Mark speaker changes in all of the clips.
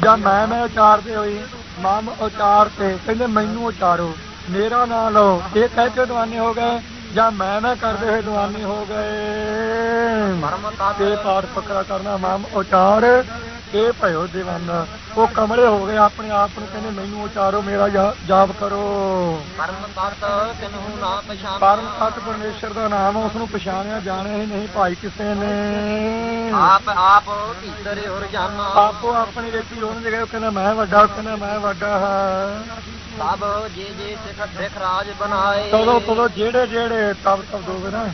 Speaker 1: ਜਾਂ ਮੈਂ ਮੈਂ ਉਚਾਰਦੇ ਹੋਈ ਮਮ ਉਚਾਰ ਤੇ ਕਹਿੰਦੇ ਮੈਨੂੰ ਉਚਾਰੋ ਮੇਰਾ ਨਾਮ ਲਓ। ਇਹ ਕਹਿ ਕੇ ਦੀਵਾਨੇ ਹੋ ਗਏ ਜਾਂ ਮੈਂ ਮੈਂ ਕਰਦੇ ਹੋਏ ਦੀਵਾਨੇ ਹੋ ਗਏ। ਤੇ ਪਾਠ ਪਕੜਾ ਕਰਨਾ ਮਮ ਉਚਾਰ। ਇਹ ਭਇਓ ਦੀਵਾਨਾ ਉਹ ਕਮਲੇ ਹੋ ਗਏ ਆਪਣੇ ਆਪ ਨੂੰ ਕਹਿੰਦੇ ਮੈਨੂੰ ਉਚਾਰੋ ਮੇਰਾ ਜਾਪ ਕਰੋ।
Speaker 2: ਪਰਮ ਤਤ ਤਿਨਹੂ ਨਾ ਪਛਾਨ
Speaker 1: ਪਰਮ ਤਤ ਪਰਮੇਸ਼ਰ ਦਾ ਨਾਮ ਉਸ ਨੂੰ ਪਛਾਣਿਆ ਜਾਣਿਆ ਹੀ ਨਹੀਂ ਭਾਈ ਕਿਸੇ ਨੇ।
Speaker 2: ਆਪ ਆਪ ਭੀਤਰ ਹੋਰ ਜਾਨਾ
Speaker 1: ਆਪੋ ਆਪਣੇ ਵਿੱਚ ਹੀ ਉਹਨੇ ਜਿਹੜਾ ਕਹਿੰਦਾ ਮੈਂ ਵੱਡਾ ਕਹਿੰਦਾ ਮੈਂ ਵੱਡਾ ਹਾਂ।
Speaker 2: ਸਭ ਜੇ ਜੇ ਸਿਖ ਸਿਖ ਰਾਜ ਬਣਾਏ।
Speaker 1: ਤਦੋਂ ਤਦੋਂ ਜਿਹੜੇ ਜਿਹੜੇ ਤਬ ਤਬ ਦੋਗੇ ਨਾ।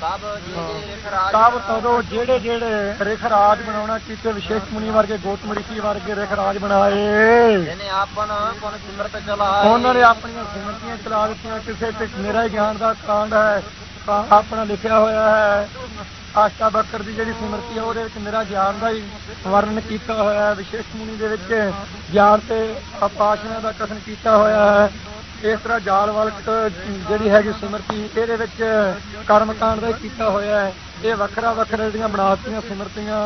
Speaker 2: ਸਭ ਜੇ ਜੇ ਸਿਖ ਰਾਜ
Speaker 1: ਤਬ ਤਦੋਂ ਜਿਹੜੇ ਜਿਹੜੇ ਰਿਖ ਰਾਜ ਬਣਾਉਣਾ ਕੀਤੇ ਵਿਸ਼ੇਸ਼ ਮੁਨੀ ਵਰਗੇ ਗੋਤਮ ਰਿਸ਼ੀ ਵਰਗੇ ਰਿਖ ਰਾਜ ਬਣਾਏ।
Speaker 2: ਜਿਹਨੇ ਆਪਨ ਪੁਨ ਸਿਮਰਤ ਚਲਾਏ।
Speaker 1: ਉਹਨਾਂ ਨੇ ਆਪਣੀਆਂ ਸਿਮਰਤੀਆਂ ਚਲਾ ਦਿੱਤੀਆਂ। ਕਿਸੇ ਤੇ ਮੇਰਾ ਹੀ ਗਿਆਨ ਦਾ ਕਾਂਡ ਹੈ। ਆਪਣਾ ਲਿਖਿਆ ਹੋਇਆ ਹੈ। ਆਸ਼ਾ ਬਕਰ ਦੀ ਜਿਹੜੀ ਸਿਮਰਤੀ ਹੈ ਉਹਦੇ ਵਿੱਚ ਮੇਰਾ ਗਿਆਨ ਦਾ ਹੀ ਵਰਣਨ ਕੀਤਾ ਹੋਇਆ ਹੈ। ਵਿਸ਼ੇਸ਼ ਮੁਨੀ ਦੇ ਵਿੱਚ ਗਿਆਨ ਤੇ ਅਪਾਸ਼ਨਾ ਦਾ ਕਥਨ ਕੀਤਾ ਹੋਇਆ ਹੈ। ਇਸ ਤਰ੍ਹਾਂ ਜਾਲ ਵਲਕ ਜਿਹੜੀ ਹੈਗੀ ਸਿਮਰਤੀ ਇਹਦੇ ਵਿੱਚ ਕਰਮ ਕਾਂਡ ਦਾ ਕੀਤਾ ਹੋਇਆ ਹੈ। ਇਹ ਵੱਖਰਾ ਵੱਖਰਾ ਜਿਹੜੀਆਂ ਬਣਾਤੀਆਂ ਸਿਮਰਤੀਆਂ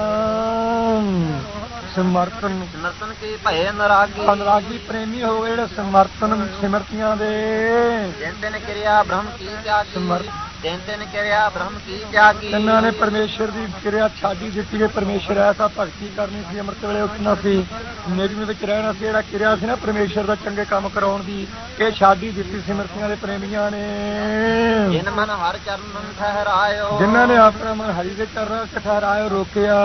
Speaker 1: ਸਮਰਥਨ।
Speaker 2: ਸਿਮਰਤਨ ਕੇ ਭਏ ਨਰਾਗੀ?
Speaker 1: ਅਨੁਰਾਗੀ ਪ੍ਰੇਮੀ ਹੋ ਗਏ ਜਿਹੜੇ ਸਮਰਥਨ ਸਿਮਰਤੀਆਂ ਦੇ।
Speaker 2: ਜਿਨ ਤਿਨ ਕਿਰਿਆ ਬ੍ਰਹਮ ਕੀ ਤਿਆਗੀ?
Speaker 1: ਸਮਰ-
Speaker 2: ਜਿਨ ਤਿਨ ਕਿਰਿਆ ਬ੍ਰਹਮ ਕੀ ਤਿਆਗੀ?
Speaker 1: ਇਹਨਾਂ ਨੇ ਪਰਮੇਸ਼ਰ ਦੀ ਕਿਰਿਆ ਛਾਡੀ ਦਿੱਤੀ ਹੈ। ਪਰਮੇਸ਼ਰ ਐਸਾ ਭਗਤੀ ਕਰਨੀ ਸੀ ਅੰਮ੍ਰਿਤ ਵੇਲੇ ਉੱਠਣਾ ਸੀ। ਨਿਗਮ ਵਿੱਚ ਰਹਿਣਾ ਸੀ ਜਿਹੜਾ ਕਿਰਿਆ ਸੀ ਨਾ ਪਰਮੇਸ਼ਰ ਦਾ ਚੰਗੇ ਕੰਮ ਕਰਾਉਣ ਦੀ ਇਹ ਛਾਡੀ ਦਿੱਤੀ ਸਿਮਰਤੀਆਂ ਦੇ ਪ੍ਰੇਮੀਆਂ ਨੇ।
Speaker 2: ਜਿਨ ਮਨ ਹਰ ਚਰਨ ਠਹਿਰਾਇਓ।
Speaker 1: ਜਿਨ੍ਹਾਂ ਨੇ ਆਪਣਾ ਮਨ ਹਰੀ ਦੇ ਚਰਨਾਂ 'ਚ ਠਹਿਰਾਇਓ ਰੋਕਿਆ।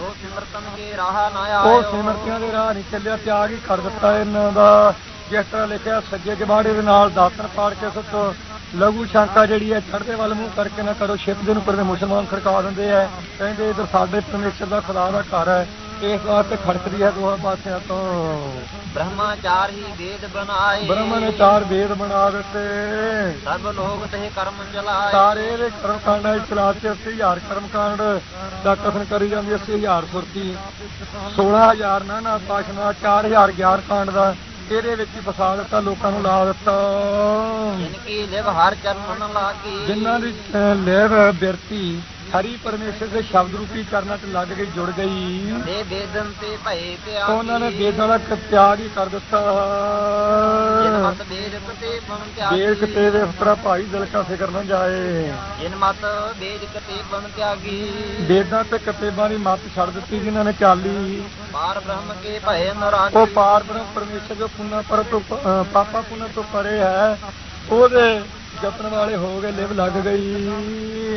Speaker 2: ਉਹ ਸਿਮਰਤਨ ਕੇ ਰਾਹ ਨਾ ਆਇਓ।
Speaker 1: ਉਹ ਸਿਮਰਤੀਆਂ ਦੇ ਰਾਹ ਨਹੀਂ ਚੱਲਿਆ ਤਿਆਗ ਹੀ ਕਰ ਦਿੱਤਾ ਇਹਨਾਂ ਦਾ। ਜਿਸ ਤਰ੍ਹਾਂ ਲਿਖਿਆ ਸੱਜੇ ਜਬਾੜੇ ਦੇ ਨਾਲ ਦਾਤਨ ਪਾੜ ਕੇ ਸੁੱਟੋ ਲਘੂ ਸ਼ੰਕਾ ਜਿਹੜੀ ਹੈ ਚੜ੍ਹਦੇ ਵੱਲ ਮੂੰਹ ਕਰਕੇ ਨਾ ਕਰੋ ਛਿਪ ਦੇ ਨੂੰ ਪਰਦੇ ਮੁਸਲਮਾਨ ਖੜਕਾ ਦਿੰਦੇ ਆ। ਕਹਿੰਦੇ ਇਧਰ ਸਾਡੇ ਪਰਮੇਸ਼ਰ ਦਾ ਖੁਦਾ ਦਾ ਘਰ ਹੈ। ਇਸ ਵਾਸਤੇ ਖੜਕਦੀ ਹੈ ਦੋਹਾਂ ਪਾਸਿਆਂ ਤੋਂ।
Speaker 2: ਬ੍ਰਹਮਾਚਾਰ ਹੀ ਵੇਦ ਬਣਾਏ।
Speaker 1: ਬ੍ਰਹਮਾ ਨੇ ਚਾਰ ਵੇਦ ਬਣਾ ਦਿੱਤੇ।
Speaker 2: ਸਭ ਲੋਕ ਤੇ ਕਰਮ ਚਲਾਏ।
Speaker 1: ਸਾਰੇ ਦੇ ਕਰਮ ਕਾਂਡਾਂ ਚਲਾ ਕੇ 80000 ਕਰਮ ਕਾਂਡ ਦਾ ਕਥਨ ਕਰੀ ਜਾਂਦੀ 80000 ਸੁਰਤੀ 16000 ਨਾ ਨਾ ਪਾਸ਼ਨਾ 4000 ਗਿਆਨ ਕਾਂਡ ਦਾ। ਇਹਦੇ ਵਿੱਚ ਹੀ ਫਸਾ ਦਿੱਤਾ ਲੋਕਾਂ ਨੂੰ ਲਾ ਦਿੱਤਾ।
Speaker 2: ਜਿਨ ਕੀ ਲਿਵ ਹਰ ਚਰਨ ਲਾਗੀ
Speaker 1: ਜਿਨ੍ਹਾਂ ਦੀ ਅਹ, ਲੇਵ ਬਿਰਤੀ ਹਰੀ ਪਰਮੇਸ਼ਰ ਦੇ ਸ਼ਬਦ ਰੂਪੀ ਚਰਨਾਂ 'ਚ ਲੱਗ ਕੇ ਜੁੜ ਗਈ।
Speaker 2: ਦੇ ਵੇਦਨ ਤੇ ਭਏ
Speaker 1: ਤਾਂ ਉਹਨਾਂ ਨੇ ਵੇਦਾਂ ਦਾ ਤਿਆਗ ਹੀ ਕਰ ਦਿੱਤਾ।
Speaker 2: ਜਿਨ ਮਤ ਵੇਦ ਕਤੇ ਬਨ ਤਿਆਗੀ
Speaker 1: ਦੇਖ ਤੇ ਦੇ ਉਤਰਾ ਭਾਈ ਦਿਲ ਕਾ ਫਿਕਰ ਨਾ ਜਾਏ।
Speaker 2: ਜਿਨ ਮਤ ਵੇਦ ਕਤੇ ਬਨ ਤਿਆਗੀ।
Speaker 1: ਵੇਦਾਂ ਤੇ ਕਤੇਬਾਂ ਦੀ ਮੱਤ ਛੱਡ ਦਿੱਤੀ ਜਿਨ੍ਹਾਂ ਨੇ ਚਾਲੀ।
Speaker 2: ਪਾਰ ਬ੍ਰਹਮ ਕੇ ਭਏ ਨਰਾਗੀ।
Speaker 1: ਉਹ ਪਾਰ ਬ੍ਰਹਮ ਪਰਮੇਸ਼ਰ ਜੋ ਪੁੰਨਾ ਪਰ ਤੋਂ ਪਾਪਾ ਪੁੰਨਾ ਤੋਂ ਪਰੇ ਹੈ ਉਹਦੇ ਜਪਣ ਵਾਲੇ ਹੋ ਗਏ ਲਿਵ ਲੱਗ ਗਈ।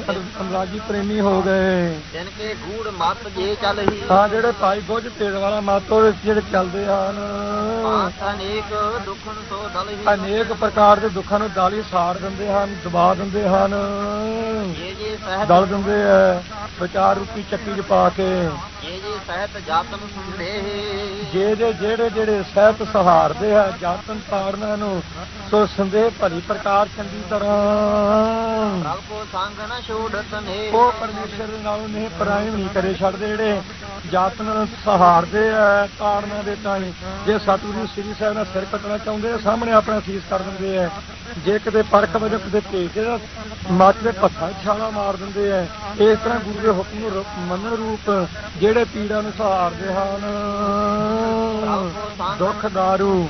Speaker 1: ਅਨ- ਅਨੁਰਾਗੀ ਪ੍ਰੇਮੀ ਹੋ ਗਏ।
Speaker 2: ਜਿਨ ਕੇ ਗੂੜ ਮਤ ਜੇ ਚਲਹੀ
Speaker 1: ਹਾਂ। ਜਿਹੜੇ ਭਾਈ ਬੁੱਝ ਤੇਜ਼ ਵਾਲਾ ਮੱਤ ਉਹਦੇ ਜਿਹੜੇ ਚੱਲਦੇ ਹਨ।
Speaker 2: ਅਨੇਕ ਦੁਖਨ ਸੋ ਦਲਹੀ
Speaker 1: ਅਨੇਕ ਪ੍ਰਕਾਰ ਦੇ ਦੁੱਖਾਂ ਨੂੰ ਦਾਲੀ ਸਾੜ ਦਿੰਦੇ ਹਨ ਦਬਾ ਦਿੰਦੇ ਹਨ।
Speaker 2: ਜੇ ਜੇ ਸਹਿਤ
Speaker 1: ਦਲ ਦਿੰਦੇ ਐ ਵਿਚਾਰ ਰੂਪੀ ਚੱਕੀ 'ਚ ਪਾ ਕੇ।
Speaker 2: ਜੇ ਜੇ ਸਹਿਤ ਜਾਤਨ ਸੰਦੇਹ
Speaker 1: ਜੇ ਜੇ ਜਿਹੜੇ ਜਿਹੜੇ ਸਹਿਤ ਸਹਾਰਦੇ ਆ ਜਾਤਨ ਤਾੜਨਾ ਨੂੰ ਸੋ ਸੰਦੇਹ ਭਲੀ ਪ੍ਰਕਾਰ ਚੰਗੀ ਤਰ੍ਹਾਂ
Speaker 2: ਪ੍ਰਭ ਕੋ ਸੰਗ ਨ ਛੋੜਤ ਨੇ
Speaker 1: ਉਹ ਪਰਮੇਸ਼ਰ ਨਾਲੋਂ ਪਰਾਇਮ ਨਹੀਂ ਕਰੇ ਛੱਡਦੇ ਜਿਹੜੇ ਜਾਤਨ ਸਹਾਰਦੇ ਆ ਤਾੜਨਾ ਦੇ ਤਾਈ। ਜੇ ਸਤਿਗੁਰੂ ਸ੍ਰੀ ਸਾਹਿਬ ਨਾਲ ਸਿਰ ਕੱਟਣਾ ਚਾਹੁੰਦੇ ਆ ਸਾਹਮਣੇ ਆਪਣਾ ਸੀਸ ਕਰ ਦਿੰਦੇ ਆ। ਜੇ ਕਿਤੇ ਪਰਖ ਵਜੋਂ ਕਿਤੇ ਭੇਜਦੇ ਤਾਂ ਮੱਚ ਦੇ ਪੱਥਾ ਛਾਲਾ ਮਾਰ ਦਿੰਦੇ ਆ ਇਸ ਤਰ੍ਹਾਂ ਗੁਰੂ ਦੇ ਹੁਕਮ ਨੂੰ ਰ- ਮੰਨਣ ਰੂਪ ਜਿਹੜੇ ਪੀੜਾਂ ਨੂੰ ਸਹਾਰਦੇ ਹਨ ਦੁੱਖ ਦਾਰੂ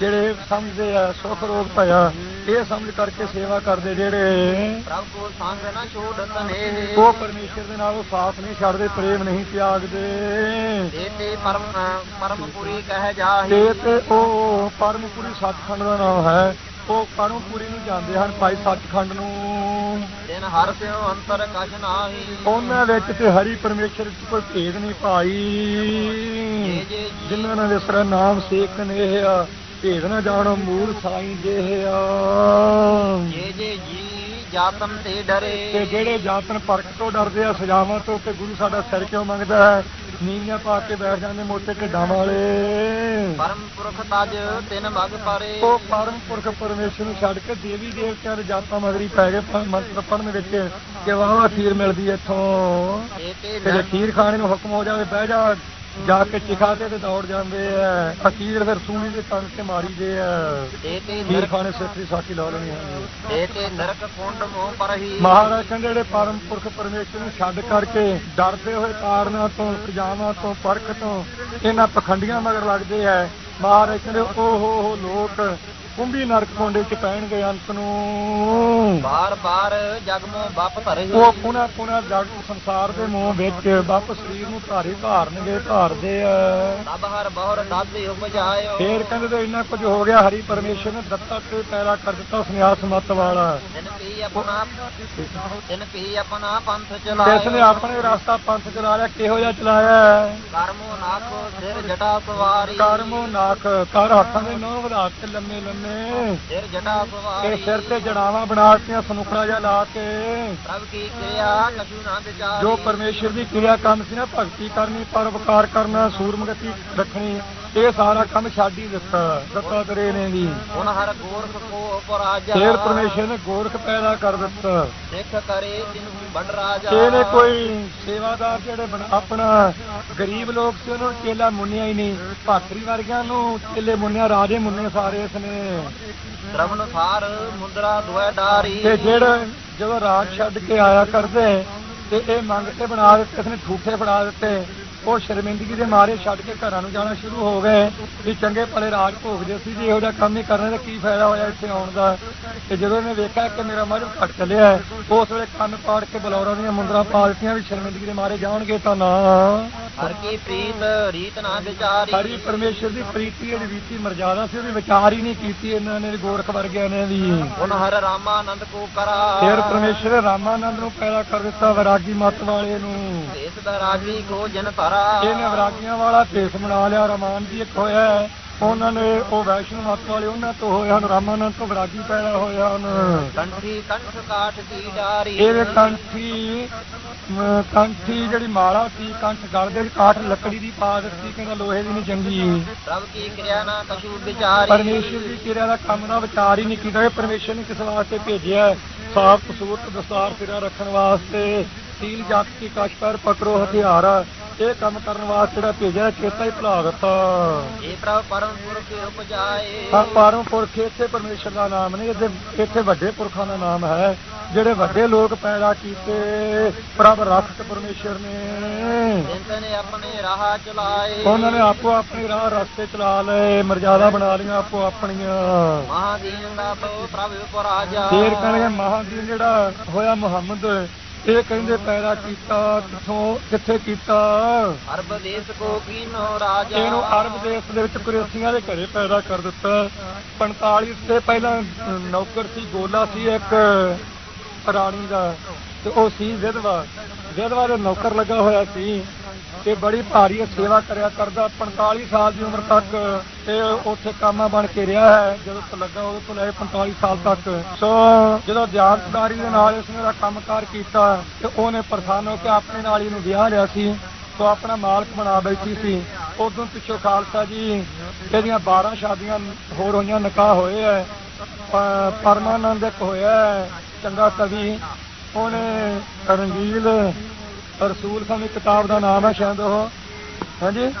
Speaker 1: ਜਿਹੜੇ ਸਮਝਦੇ ਆ ਸੁਖ ਰੋਗ ਭਇਆ ਇਹ ਸਮਝ ਕਰਕੇ ਸੇਵਾ ਕਰਦੇ ਜਿਹੜੇ
Speaker 2: ਪ੍ਰਭ ਕੋ ਸੰਗ ਨ ਛੋੜਤ ਨੇ
Speaker 1: ਉਹ ਪਰਮੇਸ਼ਰ ਦੇ ਨਾਲ ਉਹ ਸਾਥ ਨਹੀਂ ਛੱਡਦੇ ਪ੍ਰੇਮ ਨਹੀਂ ਤਿਆਗਦੇ।
Speaker 2: ਤੇ ਤੇ ਪਰਮ ਪਰਮਪੁਰੀ ਕਹਿ ਜਾਹੀ।
Speaker 1: ਤੇ ਤੇ ਉਹ ਪਰਮਪੁਰੀ ਸੱਚਖੰਡ ਦਾ ਨਾਮ ਹੈ। ਉਹ ਪਰਮਪੁਰੀ ਨੂੰ ਜਾਂਦੇ ਹਨ? ਭਾਈ ਸੱਚਖੰਡ ਨੂੰ।
Speaker 2: ਦਿਨ ਹਰ ਸਿਓ ਅੰਤਰ ਕਛ ਨਾਹੀ।
Speaker 1: ਉਹਨਾਂ ਵਿੱਚ ਤੇ ਹਰੀ ਪਰਮੇਸ਼ਰ ਵਿੱਚ ਕੋਈ ਭੇਦ ਨਹੀਂ ਪਾਈ ਜਿਨ੍ਹਾਂ ਨੇ ਵਿਸਰਾ ਨਾਮ ਸੇਖ ਨੇ ਆ ਭੇਦ ਨਾ ਜਾਣੋ ਮੂਲ ਸਾਈਂ ਜੇ ਆ।
Speaker 2: ਜੇ ਜੇ ਜੀ ਜਾਤਨ ਤੇ ਡਰੇ।
Speaker 1: ਤੇ ਜਿਹੜੇ ਜਾਤਨ ਪਰਖ ਤੋਂ ਡਰਦੇ ਆ ਸਜ਼ਾਵਾਂ ਤੋਂ ਕਿ ਗੁਰੂ ਸਾਡਾ ਸਿਰ ਕਿਉਂ ਮੰਗਦਾ ਹੈ? ਨੀਵੀਆਂ ਪਾ ਕੇ ਬੈਠ ਜਾਂਦੇ ਮੋਟੇ ਢਿੱਡਾਂ ਵਾਲੇ।
Speaker 2: ਪਰਮ ਪੁਰਖ ਤਜ ਤਿਨ ਮਗ ਪਰੇ।
Speaker 1: ਉਹ ਪਰਮ ਪੁਰਖ ਪਰਮੇਸ਼ਰ ਨੂੰ ਛੱਡ ਕੇ ਦੇਵੀ ਦੇਵਤਿਆਂ ਦੇ ਜਾਤਾਂ ਮਗਰੀ ਪੈ ਗਏ ਮੰਤਰ ਪੜਨ ਵਿੱਚ ਕਿ ਵਾਹ ਖੀਰ ਮਿਲਦੀ ਇੱਥੋਂ।
Speaker 2: ਤੇ
Speaker 1: ਖੀਰ ਖਾਣੇ ਨੂੰ ਹੁਕਮ ਹੋ ਜਾਵੇ ਬਹਿ ਜਾ। ਜਾ ਕੇ ਚਿਖਾ ਤੇ ਦੌੜ ਜਾਂਦੇ ਆ। ਅਖੀਰ ਫਿਰ ਸੂਲੀ ਦੇ ਤਨ ਤੇ ਮਾਰੀ ਦੇ ਆ।
Speaker 2: ਤੇ ਤੇ ਨਰਕ
Speaker 1: ਖਾਣੇ ਸਿੱਖੀ ਸਾਖੀ ਲਾ ਲੈਣੀ ਹੈ
Speaker 2: ਤੇ ਤੇ ਨਰਕ ਕੁੰਡ ਮੋਹ ਪਰਹੀ
Speaker 1: ਮਹਾਰਾਜ ਕਹਿੰਦੇ ਜਿਹੜੇ ਪਰਮ ਪੁਰਖ ਪਰਮੇਸ਼ਰ ਨੂੰ ਛੱਡ ਕਰਕੇ ਡਰਦੇ ਹੋਏ ਕਾਰਨਾਂ ਤੋਂ ਖਜ਼ਾਨਾ ਤੋਂ ਪਰਖ ਤੋਂ ਇਹਨਾਂ ਪਖੰਡੀਆਂ ਮਗਰ ਲੱਗਦੇ ਐ ਮਹਾਰਾਜ ਕਹਿੰਦੇ ਓਹ ਹੋ ਹੋ ਲੋਕ ਕੁੰਭੀ ਨਰਕ ਕੋਂਡੇ ਚ ਪੈਣਗੇ ਅੰਤ ਨੂੰ।
Speaker 2: ਬਾਰ ਬਾਰ ਜਗ ਮੋਹ ਬਾਪ ਧਰਹੀ
Speaker 1: ਉਹ ਪੁਣਾ ਪੁਣਾ ਜਗ ਸੰਸਾਰ ਦੇ ਮੂੰਹ ਵਿੱਚ ਵਾਪਸ ਸਰੀਰ ਨੂੰ ਧਾਰੀ ਧਾਰਨਗੇ ਧਾਰਦੇ ਆ।
Speaker 2: ਤਬ ਹਰ ਬਹੁਰ ਦਾਦੀ ਉਪਜਾਇਓ।
Speaker 1: ਫੇਰ ਕਹਿੰਦੇ ਤੇ ਇੰਨਾ ਕੁਝ ਹੋ ਗਿਆ ਹਰੀ ਪਰਮੇਸ਼ਰ ਨੇ ਦਿੱਤਾ ਤੇ ਪੈਦਾ ਕਰ ਦਿੱਤਾ ਸੰਨਿਆਸ ਮਤ ਵਾਲਾ।
Speaker 2: ਤਿਨ ਪੀ ਆਪਣਾ ਤਿਨ ਪੀ ਆਪਣਾ ਪੰਥ
Speaker 1: ਜਿਸ
Speaker 2: ਚਲਾਇਓ
Speaker 1: ਨੇ ਆਪਣੇ ਰਸਤਾ ਪੰਥ ਚਲਾ ਲਿਆ ਕਿਹੋ ਜਿਹਾ ਚਲਾਇਆ?
Speaker 2: ਕਰਮੋ ਨਾਕੋ ਸਿਰ ਜਟਾ ਸਵਾਰੀ।
Speaker 1: ਕਰਮੋ ਨਾਖ ਕਰ ਹੱਥਾਂ ਦੇ ਨੌ ਵਧਾ ਕੇ ਲੰਮੇ ਲੰਮੇ
Speaker 2: ਸਿਰ ਜਟਾ
Speaker 1: ਤੇ
Speaker 2: ਸਵਾਰੀ
Speaker 1: ਸਿਰ ਤੇ ਜੜਾਵਾਂ ਬਣਾ ਕੇ ਸਨੁਖੜਾ ਜਿਹਾ ਲਾ ਕੇ।
Speaker 2: ਪ੍ਰਭ ਕੀ ਕਿਰਿਆ ਕਛੂ ਨਾ ਵਿਚਾਰੀ।
Speaker 1: ਜੋ ਪਰਮੇਸ਼ਰ ਦੀ ਕਿਰਿਆ ਕੰਮ ਸੀ ਨਾ ਭਗਤੀ ਕਰਨੀ ਪਰਉਪਕਾਰ ਕਰਨਾ ਸੂਰਮਗਤੀ ਰੱਖਣੀ ਇਹ ਸਾਰਾ ਕੰਮ ਛੱਡ ਹੀ ਦਿੱਤਾ ਦਿੱਤਾ ਤੇਰੇ ਨੇ ਵੀ।
Speaker 2: ਹੁਣ ਹਰ ਗੋਰਖ ਕੋ ਉਪਰਾਜਾ
Speaker 1: ਫੇਰ ਪਰਮੇਸ਼ਰ ਨੇ ਗੋਰਖ ਪੈਦਾ ਕਰ ਦਿੱਤਾ।
Speaker 2: ਸਿੱਖ ਕਰੇ ਤਿਨੂ ਵੱਡ ਰਾਜਾ।
Speaker 1: ਇਹਨੇ ਕੋਈ ਸੇਵਾਦਾਰ ਜਿਹੜੇ ਬਣ- ਆਪਣਾ ਗਰੀਬ ਲੋਕ ਸੀ ਉਹਨਾਂ ਨੂੰ ਚੇਲਾ ਮੁੰਨਿਆ ਹੀ ਨਹੀਂ। ਭਾਤਰੀ ਵਰਗਿਆਂ ਨੂੰ ਚੇਲੇ ਮੁੰਨਿਆ ਰਾਜੇ ਮੁੰਨੇ ਸਾਰੇ ਇਸਨੇ
Speaker 2: ਰਮਨ ਥਾਰ ਮੁੰਦਰਾ ਦੁਐ ਡਾਰੀ।
Speaker 1: ਤੇ ਜਿਹੜੇ ਜਦੋਂ ਰਾਤ ਛੱਡ ਕੇ ਆਇਆ ਕਰਦੇ, ਤੇ ਇਹ ਮੰਗ ਤੇ ਬਣਾ ਦਿੱਤੇ ਨੇ ਠੂਠੇ ਬਣਾ ਦਿੱਤੇ। ਉਹ ਸ਼ਰਮਿੰਦਗੀ ਦੇ ਮਾਰੇ ਛੱਡ ਕੇ ਘਰਾਂ ਨੂੰ ਜਾਣਾ ਸ਼ੁਰੂ ਹੋ ਗਏ। ਵੀ ਚੰਗੇ ਭਲੇ ਰਾਜ ਭੋਗਦੇ ਸੀ ਜੀ ਇਹੋ ਜਿਹਾ ਕੰਮ ਹੀ ਕਰਨੇ ਦਾ ਕੀ ਫਾਇਦਾ ਹੋਇਆ ਇੱਥੇ ਆਉਣ ਦਾ। ਤੇ ਜਦੋਂ ਇਹਨੇ ਵੇਖਿਆ ਕਿ ਮੇਰਾ ਮਜਬ ਘਟ ਚੱਲਿਆ ਉਸ ਵੇਲੇ ਕੰਨ ਪਾੜ ਕੇ ਬਲੌਰਾਂ ਦੀਆਂ ਮੁੰਦਰਾਂ ਪਾ ਦਿੱਤੀਆਂ ਵੀ ਸ਼ਰਮਿੰਦਗੀ ਦੇ ਮਾਰੇ ਜਾਣਗੇ ਤਾਂ ਨਾ।
Speaker 2: ਹਰ ਕੀ ਪ੍ਰੀਤ ਰੀਤ ਨਾ ਵਿਚਾਰੀ।
Speaker 1: ਹਰੀ ਪਰਮੇਸ਼ਰ ਦੀ ਪ੍ਰੀਤੀ ਜਿਹੜੀ ਰੀਤੀ ਮਰਜ਼ਾਦਾ ਸੀ ਉਹਦੀ ਵਿਚਾਰ ਹੀ ਨਹੀਂ ਕੀਤੀ ਇਹਨਾਂ ਨੇ ਗੋਰਖ ਵਰਗਿਆਂ ਨੇ ਵੀ।
Speaker 2: ਹੁਣ ਹਰ ਰਾਮਾਨੰਦ ਕੋ ਕਰਾ।
Speaker 1: ਫਿਰ ਪਰਮੇਸ਼ਰ ਰਾਮਾਨੰਦ ਨੂੰ ਪੈਦਾ ਕਰ ਦਿੱਤਾ ਵਿਰਾਗੀ ਮਤ ਵਾਲੇ ਨੂੰ।
Speaker 2: ਇਸ ਦਾ ਰਾਜੀ ਕੋ ਜਨ ਧਰਾ।
Speaker 1: ਇਹਨੇ ਵਿਰਾਗੀਆਂ ਵਾਲਾ ਭੇਸ ਬਣਾ ਲਿਆ ਰਮਾਨ ਜੀ ਇੱਕ ਹੋਇਆ ਹੈ। ਉਹਨਾਂ ਨੇ ਉਹ ਵੈਸ਼ਨੂ ਮਤ ਵਾਲੇ ਉਹਨਾਂ ਤੋਂ ਹੋਏ ਹਨ ਰਾਮਾਨੰਦ ਤੋਂ ਵਿਰਾਗੀ ਪੈਦਾ ਹੋਏ ਹਨ।
Speaker 2: ਕੰਠੀ ਕੰਠ ਕਾਠ ਕੀ ਡਾਰੀ।
Speaker 1: ਇਹਦੇ ਕੰਠੀ ਕੰਠੀ ਜਿਹੜੀ ਮਾਲਾ ਸੀ ਕੰਠ ਗਲ ਦੇ ਕਾਠ ਲੱਕੜੀ ਦੀ ਪਾ ਦਿੱਤੀ ਕਹਿੰਦਾ ਲੋਹੇ ਦੀ ਨਹੀਂ ਚੰਗੀ।
Speaker 2: ਪ੍ਰਭ ਕੀ ਕਿਰਿਆ ਨਾ ਕਛੂ ਵਿਚਾਰੀ।
Speaker 1: ਪਰਮੇਸ਼ਰ ਦੀ ਕਿਰਿਆ ਦਾ ਕੰਮ ਦਾ ਵਿਚਾਰ ਹੀ ਨਹੀਂ ਕੀਤਾ ਪਰਮੇਸ਼ਰ ਨੇ ਕਿਸ ਵਾਸਤੇ ਭੇਜਿਆ। ਸਾਫ਼ ਸੂਰਤ ਦਸਤਾਰ ਫਿਰਾ ਰੱਖਣ ਵਾਸਤੇ। ਤੀਲ ਜੱਟ ਕੀ ਕਸ਼ ਪਰ ਪਕੜੋ ਹਥਿਆਰ। ਇਹ ਕੰਮ ਕਰਨ ਵਾਸਤੇ ਜਿਹੜਾ ਭੇਜਿਆ ਚੇਤਾ ਹੀ ਭੁਲਾ ਦਿੱਤਾ।
Speaker 2: ਇਹ ਪ੍ਰਭ ਪਰਮ ਪੁਰਖ ਉਪਜਾਏ
Speaker 1: ਹਾਂ ਪਾਰੋਂ ਪੁਰਖ ਇੱਥੇ ਪਰਮੇਸ਼ਰ ਦਾ ਨਾਮ ਨਹੀਂ ਇੱਥੇ ਇੱਥੇ ਵੱਡੇ ਪੁਰਖਾਂ ਦਾ ਨਾਮ ਹੈ। ਜਿਹੜੇ ਵੱਡੇ ਲੋਕ ਪੈਦਾ ਕੀਤੇ ਪ੍ਰਭ ਰੱਖਤ ਪਰਮੇਸ਼ਰ ਨੇ।
Speaker 2: ਆਪਣੇ ਰਾਹ ਚਲਾਏ।
Speaker 1: ਉਹਨਾਂ ਨੇ ਆਪੋ ਆਪਣੇ ਰਾਹ ਰਸਤੇ ਚਲਾ ਲਏ ਮਰਜ਼ਾਦਾ ਬਣਾ ਲਈਆਂ ਆਪੋ ਆਪਣੀਆਂ।
Speaker 2: ਮਹਾਦੀਨ ਦਾ ਪ੍ਰਭ ਉਪਰਾਜਾ
Speaker 1: ਫੇਰ ਕਹਿੰਦੇ ਮਹਾਦੀਨ ਜਿਹੜਾ ਹੋਇਆ ਮੁਹੰਮਦ ਇਹ ਕਹਿੰਦੇ ਪੈਦਾ ਕੀਤਾ ਕਿੱਥੋਂ ਕਿੱਥੇ ਕੀਤਾ?
Speaker 2: ਅਰਬ ਦੇਸ ਕੋ ਕੀਨੋ ਰਾਜਾ?
Speaker 1: ਇਹਨੂੰ ਅਰਬ ਦੇਸ਼ ਦੇ ਵਿੱਚ ਕੁਰੇਸ਼ੀਆਂ ਦੇ ਘਰੇ ਪੈਦਾ ਕਰ ਦਿੱਤਾ। 45 ਤੇ ਪਹਿਲਾਂ ਨੌਕਰ ਸੀ ਗੋਲਾ ਸੀ ਇੱਕ ਰਾਣੀ ਦਾ ਤੇ ਉਹ ਸੀ ਵਿਧਵਾ। ਵਿਧਵਾ ਦੇ ਨੌਕਰ ਲੱਗਾ ਹੋਇਆ ਸੀ। ਤੇ ਬੜੀ ਭਾਰੀ ਸੇਵਾ ਕਰਿਆ ਕਰਦਾ। 45 ਸਾਲ ਦੀ ਉਮਰ ਤੱਕ ਇਹ ਉੱਥੇ ਕਾਮਾ ਬਣ ਕੇ ਰਿਹਾ ਹੈ। ਜਦੋਂ ਤੋਂ ਲੱਗਾ ਉਦੋਂ ਤੋਂ ਲੈ 45 ਸਾਲ ਤੱਕ। ਸੋ ਜਦੋਂ ਦਿਆਨਤਦਾਰੀ ਦੇ ਨਾਲ ਇਸਨੇ ਦਾ ਕੰਮਕਾਰ ਕੀਤਾ ਤੇ ਉਹਨੇ ਪ੍ਰਸੰਨ ਹੋ ਕੇ ਆਪਣੇ ਨਾਲ ਹੀ ਨੂੰ ਵਿਆਹ ਲਿਆ ਸੀ। ਸੋ ਆਪਣਾ ਮਾਲਕ ਬਣਾ ਬੈਠੀ ਸੀ। ਉਦੋਂ ਪਿੱਛੇ ਖਾਲਸਾ ਜੀ ਇਹਦੀਆਂ 12 ਸ਼ਾਦੀਆਂ ਹੋਰ ਹੋਈਆਂ ਨਿਕਾਹ ਹੋਏ ਐ ਪਰਮਾਨੰਦ ਇੱਕ ਹੋਇਆ ਹੈ, ਚੰਗਾ ਕਵੀ। ਉਹਨੇ ਰੰਗੀਲ ਰਸੂਲ ਸਾਨੂੰ ਕਿਤਾਬ ਦਾ ਨਾਮ ਹੈ ਸ਼ਾਇਦ ਉਹ। ਹਾਂਜੀ?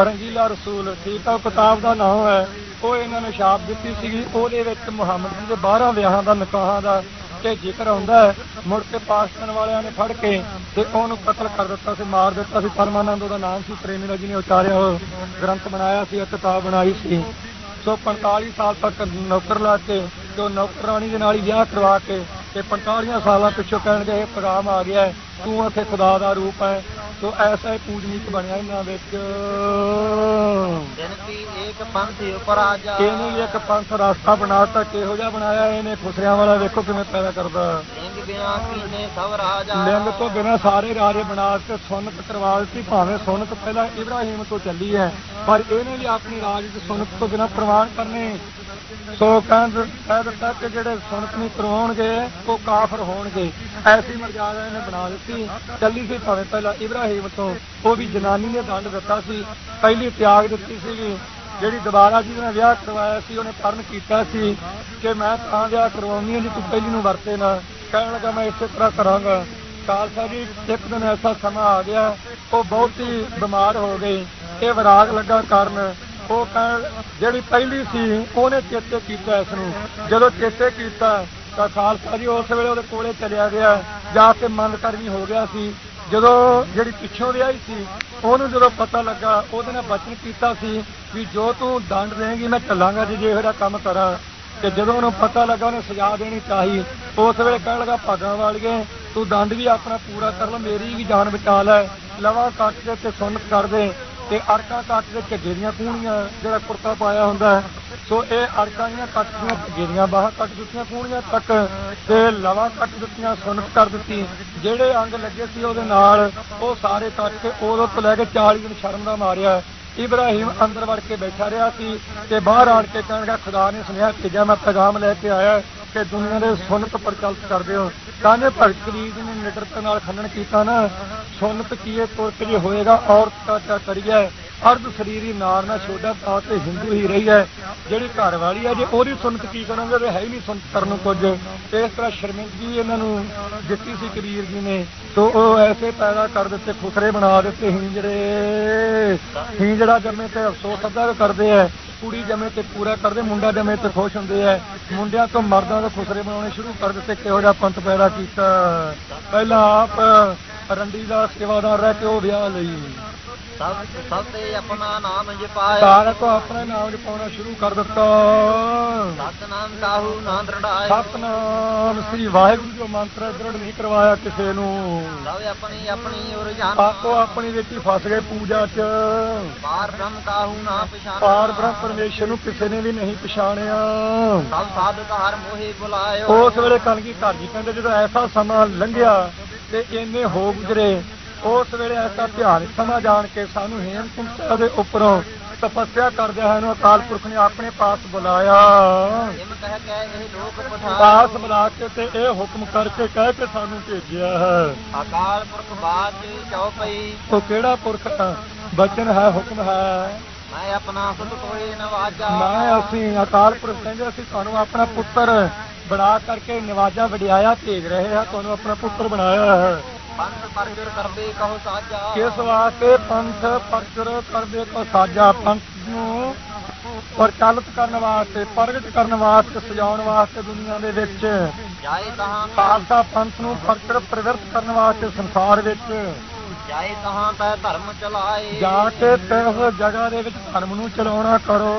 Speaker 1: ਰੰਗੀਲਾ ਰਸੂਲ ਠੀਕ ਆ ਉਹ ਕਿਤਾਬ ਦਾ ਨਾਮ ਹੈ। ਉਹ ਇਹਨਾਂ ਨੇ ਛਾਪ ਦਿੱਤੀ ਸੀਗੀ। ਉਹਦੇ ਵਿੱਚ ਮੁਹੰਮਦ ਜੀ ਦੇ 12 ਵਿਆਹਾਂ ਦਾ ਨਿਕਾਹਾਂ ਦਾ ਤੇ ਜ਼ਿਕਰ ਆਉਂਦਾ ਹੈ। ਮੁੜ ਕੇ ਪਾਕਿਸਤਾਨ ਵਾਲਿਆਂ ਨੇ ਫੜ ਕੇ ਤੇ ਉਹਨੂੰ ਕਤਲ ਕਰ ਦਿੱਤਾ ਸੀ ਮਾਰ ਦਿੱਤਾ ਸੀ। ਪਰਮਾਨੰਦ ਉਹਦਾ ਨਾਮ ਸੀ ਪ੍ਰੇਮੀ ਜੀ ਨੇ ਉਚਾਰਿਆ। ਉਹ ਗ੍ਰੰਥ ਬਣਾਇਆ ਸੀ ਇੱਕ ਕਿਤਾਬ ਬਣਾਈ ਸੀ। ਸੋ 45 ਸਾਲ ਤੱਕ ਨੌਕਰ ਲਾ ਕੇ ਤੇ ਉਹ ਨੌਕਰਾਨੀ ਦੇ ਨਾਲ ਹੀ ਵਿਆਹ ਕਰਵਾ ਕੇ ਤੇ 45 ਸਾਲਾਂ ਪਿੱਛੋਂ ਕਹਿਣਗੇ ਇਹ ਪ੍ਰੋਗਰਾਮ ਆ ਗਿਆ ਹੈ, ਤੂੰ ਇੱਥੇ ਖੁਦਾ ਦਾ ਰੂਪ ਹੈ ਸੋ ਐਸਾ ਹੀ ਪੂਜਨੀਕ ਬਣਿਆ ਇਹਨਾਂ ਵਿੱਚ।
Speaker 2: ਦਿਨ ਕੀ ਏਕ ਪੰਥ ਉਪਰਾਜਾ
Speaker 1: ਇਹਨੇ ਵੀ ਇੱਕ ਪੰਥ ਰਸਤਾ ਬਣਾਤਾ ਕਿਹੋ ਜਿਹਾ ਬਣਾਇਆ ਇਹਨੇ ਖੁਸਰਿਆਂ ਵਾਲਾ ਵੇਖੋ ਕਿਵੇਂ ਪੈਦਾ ਕਰਦਾ।
Speaker 2: ਲਿੰਗ ਬਿਨਾ ਕੀਨੇ ਸਭ ਰਾਜਾ
Speaker 1: ਲਿੰਗ ਤੋਂ ਬਿਨਾਂ ਸਾਰੇ ਰਾਜੇ ਬਣਾ ਕੇ ਸੁਨਤ ਕਰਵਾ ਦਿੱਤੀ ਭਾਵੇਂ ਸੁਨਤ ਪਹਿਲਾਂ ਇਬਰਾਹੀਮ ਤੋਂ ਚੱਲੀ ਹੈ ਪਰ ਇਹਨੇ ਵੀ ਆਪਣੀ ਰਾਜ ਦੀ ਸੁਨਤ ਤੋਂ ਬਿਨਾਂ ਪ੍ਰਵਾਨ ਕਰਨੇ। ਸੋ ਕਹਿੰਦ ਕਹਿ ਦਿੱਤਾ ਕਿ ਜਿਹੜੇ ਸੁਨਤ ਨਹੀਂ ਕਰਵਾਉਣਗੇ, ਉਹ ਕਾਫਰ ਹੋਣਗੇ। ਐਸੀ ਮਰਜ਼ਾਦਾ ਇਹਨੇ ਬਣਾ ਦਿੱਤੀ। ਚੱਲੀ ਸੀ ਭਾਵੇਂ ਪਹਿਲਾਂ ਇਬਰਾਹੀਮ ਤੋਂ। ਉਹ ਵੀ ਜਨਾਨੀ ਨੇ ਦੰਡ ਦਿੱਤਾ ਸੀ। ਪਹਿਲੀ ਤਿਆਗ ਦਿੱਤੀ ਸੀਗੀ ਜਿਹੜੀ ਦੁਬਾਰਾ ਜਿਹਦੇ ਨਾਲ ਵਿਆਹ ਕਰਵਾਇਆ ਸੀ, ਉਹਨੇ ਪਰਨ ਕੀਤਾ ਸੀ ਕਿ ਮੈਂ ਤਾਂ ਵਿਆਹ ਕਰਵਾਉਣੀ ਹਾਂ, ਜੇ ਤੂੰ ਪਹਿਲੀ ਨੂੰ ਵਰਤੇ ਨਾ। ਕਹਿਣ ਲੱਗਾ, ਮੈਂ ਇਸੇ ਤਰ੍ਹਾਂ ਕਰਾਂਗਾ। ਖਾਲਸਾ ਜੀ, ਇੱਕ ਦਿਨ ਐਸਾ ਸਮਾਂ ਆ ਗਿਆ। ਉਹ ਬਹੁਤ ਹੀ ਬਿਮਾਰ ਹੋ ਗਏ। ਇਹ ਵਿਰਾਗ ਲੱਗਾ ਕਾਰਨ ਉਹ ਕਹਿਣ ਜਿਹੜੀ ਪਹਿਲੀ ਸੀ, ਉਹਨੇ ਚੇਤੇ ਕੀਤਾ ਇਸ ਨੂੰ। ਜਦੋਂ ਚੇਤੇ ਕੀਤਾ, ਤਾਂ ਖਾਲਸਾ ਜੀ ਉਸ ਵੇਲੇ ਉਹਦੇ ਕੋਲੇ ਚਲਿਆ ਗਿਆ। ਜਾ ਕੇ ਮਨ ਕਰਨੀ ਹੋ ਗਿਆ ਸੀ। ਜਦੋਂ ਜਿਹੜੀ ਪਿੱਛੋਂ ਵਿਆਹੀ ਸੀ, ਉਹਨੂੰ ਜਦੋਂ ਪਤਾ ਲੱਗਾ, ਉਹਦੇ ਨਾਲ ਬਚਨ ਕੀਤਾ ਸੀ ਵੀ ਜੋ ਤੂੰ ਦੰਡ ਦੇਂਗੀ, ਮੈਂ ਚੱਲਾਂਗਾ ਜੇ ਇਹੋ ਜਿਹਾ ਕੰਮ ਕਰਾਂ। ਤੇ ਜਦੋਂ ਉਹਨੂੰ ਪਤਾ ਲੱਗਾ, ਉਹਨੇ ਸਜ਼ਾ ਦੇਣੀ ਚਾਹੀ। ਉਸ ਵੇਲੇ ਕਹਿਣ ਲੱਗਾ, ਭਾਗਾਂ ਵਾਲੀਏ, ਤੂੰ ਦੰਡ ਵੀ ਆਪਣਾ ਪੂਰਾ ਕਰ ਲੈ, ਮੇਰੀ ਵੀ ਜਾਨ ਬਚਾ ਲੈ। ਲਵਾ ਕੱਟ ਦੇ ਤੇ ਸੁੰਨਤ ਕਰ ਦੇ। ਤੇ ਅਰਕਾਂ ਕੱਟ ਦੇ ਝੱਗੇ ਦੀਆਂ ਕੂਣੀਆਂ ਜਿਹੜਾ ਕੁਰਤਾ ਪਾਇਆ ਹੁੰਦਾ ਹੈ। ਸੋ ਇਹ ਅੜਕਾਂ ਦੀਆਂ ਕੱਟ ਦੀਆਂ ਝੱਗੇ ਦੀਆਂ ਬਾਹਾਂ ਕੱਟ ਦਿੱਤੀਆਂ ਕੂਣੀਆਂ ਤੱਕ ਤੇ ਲਵਾ ਕੱਟ ਦਿੱਤੀਆਂ, ਸੁੰਨਤ ਕਰ ਦਿੱਤੀ ਜਿਹੜੇ ਅੰਗ ਲੱਗੇ ਸੀ ਉਹਦੇ ਨਾਲ, ਉਹ ਸਾਰੇ ਕੱਟ ਕੇ ਉਦੋਂ ਤੋਂ ਲੈ ਕੇ 40 ਦਿਨ ਸ਼ਰਮ ਦਾ ਮਾਰਿਆ ਇਬਰਾਹੀਮ ਅੰਦਰ ਵੜ ਕੇ ਬੈਠਾ ਰਿਹਾ ਸੀ ਤੇ ਬਾਹਰ ਆਣ ਕੇ ਕਹਿਣ ਲੱਗਾ, ਖੁਦਾ ਨੇ ਸੁਣਿਆ ਭੇਜਿਆ, ਮੈਂ ਪੈਗਾਮ ਲੈ ਕੇ ਆਇਆ ਕਿ ਦੁਨੀਆ ਦੇ ਸੁਨਤ ਪ੍ਰਚਲਿਤ ਕਰਦੇ ਹੋ ਕਾਨੇ ਭਗਤ ਕਬੀਰ ਜੀ ਨੇ ਨਿਡਰਤਾ ਨਾਲ ਖੰਡਨ ਕੀਤਾ ਨਾ, ਸੁਨਤ ਕੀਏ ਤੁਰਕ ਜੇ ਹੋਏਗਾ? ਔਰਤ ਕਾ ਕਰੀਏ। ਅਰਧ ਸਰੀਰੀ ਨਾਰ ਨਾਲ ਛੋਡਾ ਤਾਂ ਤੇ ਹਿੰਦੂ ਹੀ ਰਹੀ ਹੈ। ਜਿਹੜੀ ਘਰ ਵਾਲੀ ਹੈ ਜੇ ਉਹਦੀ ਸੁਨਤ ਕੀ ਕਰੋਗੇ ਤੇ ਹੈ ਹੀ ਨਹੀਂ ਸੁਨਤ ਕਰਨ ਨੂੰ ਕੁਝ। ਇਸ ਤਰ੍ਹਾਂ ਸ਼ਰਮਿੰਦਗੀ ਇਹਨਾਂ ਨੂੰ ਦਿੱਤੀ ਸੀ ਕਬੀਰ ਜੀ ਨੇ। ਤੋ ਉਹ ਐਸੇ ਪੈਦਾ ਕਰ ਦਿੱਤੇ, ਖੁਸਰੇ ਬਣਾ ਦਿੱਤੇ, ਹਿੰਜੜੇ, ਹਿੰਜੜਾ ਜੰਮੇ ਤੇ ਅਫਸੋਸ ਅੱਧਾ ਕਰਦੇ ਐ ਕੁੜੀ ਜੰਮੇ ਤੇ ਪੂਰਾ ਕਰਦੇ, ਮੁੰਡਾ ਜੰਮੇ ਤੇ ਖੁਸ਼ ਹੁੰਦੇ ਐ ਮੁੰਡਿਆਂ ਤੋਂ ਮਰਦਾਂ ਦੇ ਖੁਸਰੇ ਬਣਾਉਣੇ ਸ਼ੁਰੂ ਕਰ ਦਿੱਤੇ, ਕਿਹੋ ਜਿਹਾ ਪੰਥ ਪੈਦਾ ਕੀਤਾ। ਪਹਿਲਾਂ ਆਪ ਰੰਡੀ ਦਾ ਸੇਵਾਦਾਰ ਰਹਿ ਕੇ ਉਹ ਵਿਆਹ ਲਈ।
Speaker 2: ਸਭ ਸਭ ਤੇ ਆਪਣਾ ਨਾਮ ਜਪਾਇ
Speaker 1: ਸਾਰਾ ਤੋਂ ਆਪਣਾ ਨਾਮ ਜਪਾਉਣਾ ਸ਼ੁਰੂ ਕਰ ਦਿੱਤਾ।
Speaker 2: ਸਤਨਾਮ ਕਾਹੂ ਨਾ ਦਰੜਾਏ।
Speaker 1: ਸਤਨਾਮ ਸ੍ਰੀ ਵਾਹਿਗੁਰੂ ਜੋ ਮੰਤਰ ਹੈ, ਦ੍ਰਿੜ ਨਹੀਂ ਕਰਵਾਇਆ ਕਿਸੇ ਨੂੰ।
Speaker 2: ਸਭ ਆਪਣੀ ਆਪਣੀ
Speaker 1: ਆਪੋ ਆਪਣੀ ਵਿੱਚ ਹੀ ਫਸ ਗਏ ਪੂਜਾ 'ਚ।
Speaker 2: ਪਾਰ ਬ੍ਰਹਮ ਕਾਹੂ ਨਾ ਪਛਾਣਾ
Speaker 1: ਪਾਰ ਬ੍ਰਹਮ ਪਰਮੇਸ਼ਰ ਨੂੰ ਕਿਸੇ ਨੇ ਵੀ ਨਹੀਂ ਪਛਾਣਿਆ।
Speaker 2: ਸਭ ਸਾਧਕ ਹਰ ਮੋਹਿ ਬੁਲਾਇਓ।
Speaker 1: ਉਸ ਵੇਲੇ ਕਲਗੀ ਘਰ ਜੀ ਕਹਿੰਦੇ ਜਦੋਂ ਐਸਾ ਸਮਾਂ ਲੰਘਿਆ ਤੇ ਇੰਨੇ ਹੋ ਗੁਜਰੇ ਉਸ ਵੇਲੇ ਐਸਾ ਧਿਆਨ ਸਮਾਂ ਜਾਣ ਕੇ ਸਾਨੂੰ ਹੇਮਕੁੰਟ ਸਾਹਿਬ ਦੇ ਉੱਪਰੋਂ ਤਪੱਸਿਆ ਕਰਦੇ ਹਨ ਅਕਾਲ ਪੁਰਖ ਨੇ ਆਪਣੇ ਪਾਸ ਬੁਲਾਇਆ। ਪਾਸ ਬੁਲਾ ਕੇ ਤੇ ਇਹ ਹੁਕਮ ਕਰਕੇ ਕਹਿ ਕੇ ਸਾਨੂੰ ਭੇਜਿਆ ਹੈ।
Speaker 2: ਅਕਾਲ ਪੁਰਖ ਬਾਜ ਚਉਪਈ
Speaker 1: ਉਹ ਕਿਹੜਾ ਪੁਰਖ? ਬਚਨ ਹੈ ਹੁਕਮ ਹੈ।
Speaker 2: ਮੈਂ ਆਪਣਾ ਸੁਤ ਕੋਈ ਨਵਾਜਾ
Speaker 1: ਮੈਂ ਅਸੀਂ ਅਕਾਲ ਪੁਰਖ ਕਹਿੰਦੇ ਅਸੀਂ ਤੁਹਾਨੂੰ ਆਪਣਾ ਪੁੱਤਰ ਬਣਾ ਕਰਕੇ ਨਿਵਾਜਾ ਵਡਿਆਇਆ ਭੇਜ ਰਹੇ ਹਾਂ ਤੁਹਾਨੂੰ ਆਪਣਾ ਪੁੱਤਰ ਬਣਾਇਆ ਹੈ।
Speaker 2: ਪੰਥ ਪਰਜੁਰ ਕਰਦੇ ਕਹੋ ਸਾਜਾ
Speaker 1: ਕਿਸ ਵਾਸਤੇ ਪੰਥ ਪਰਚਰ ਕਰਦੇ ਕੋ ਸਾਜਾ ਪੰਥ ਨੂੰ ਪ੍ਰਚਲਿਤ ਕਰਨ ਵਾਸਤੇ ਪ੍ਰਗਟ ਕਰਨ ਵਾਸਤੇ ਸਜਾਉਣ ਵਾਸਤੇ ਦੁਨੀਆ ਦੇ ਵਿੱਚ।
Speaker 2: ਜਾਏ ਤਹਾਂ
Speaker 1: ਖਾਲਸਾ ਪੰਥ ਨੂੰ ਪ੍ਰਚਰ ਪ੍ਰਵਿਰਤ ਕਰਨ ਵਾਸਤੇ ਸੰਸਾਰ ਵਿੱਚ।
Speaker 2: ਜਾਏ ਤਹਾਂ ਤੈ ਧਰਮ ਚਲਾਏ।
Speaker 1: ਜਾ ਕੇ ਤਿਸ ਜਗ੍ਹਾ ਦੇ ਵਿੱਚ ਧਰਮ ਨੂੰ ਚਲਾਉਣਾ ਕਰੋ।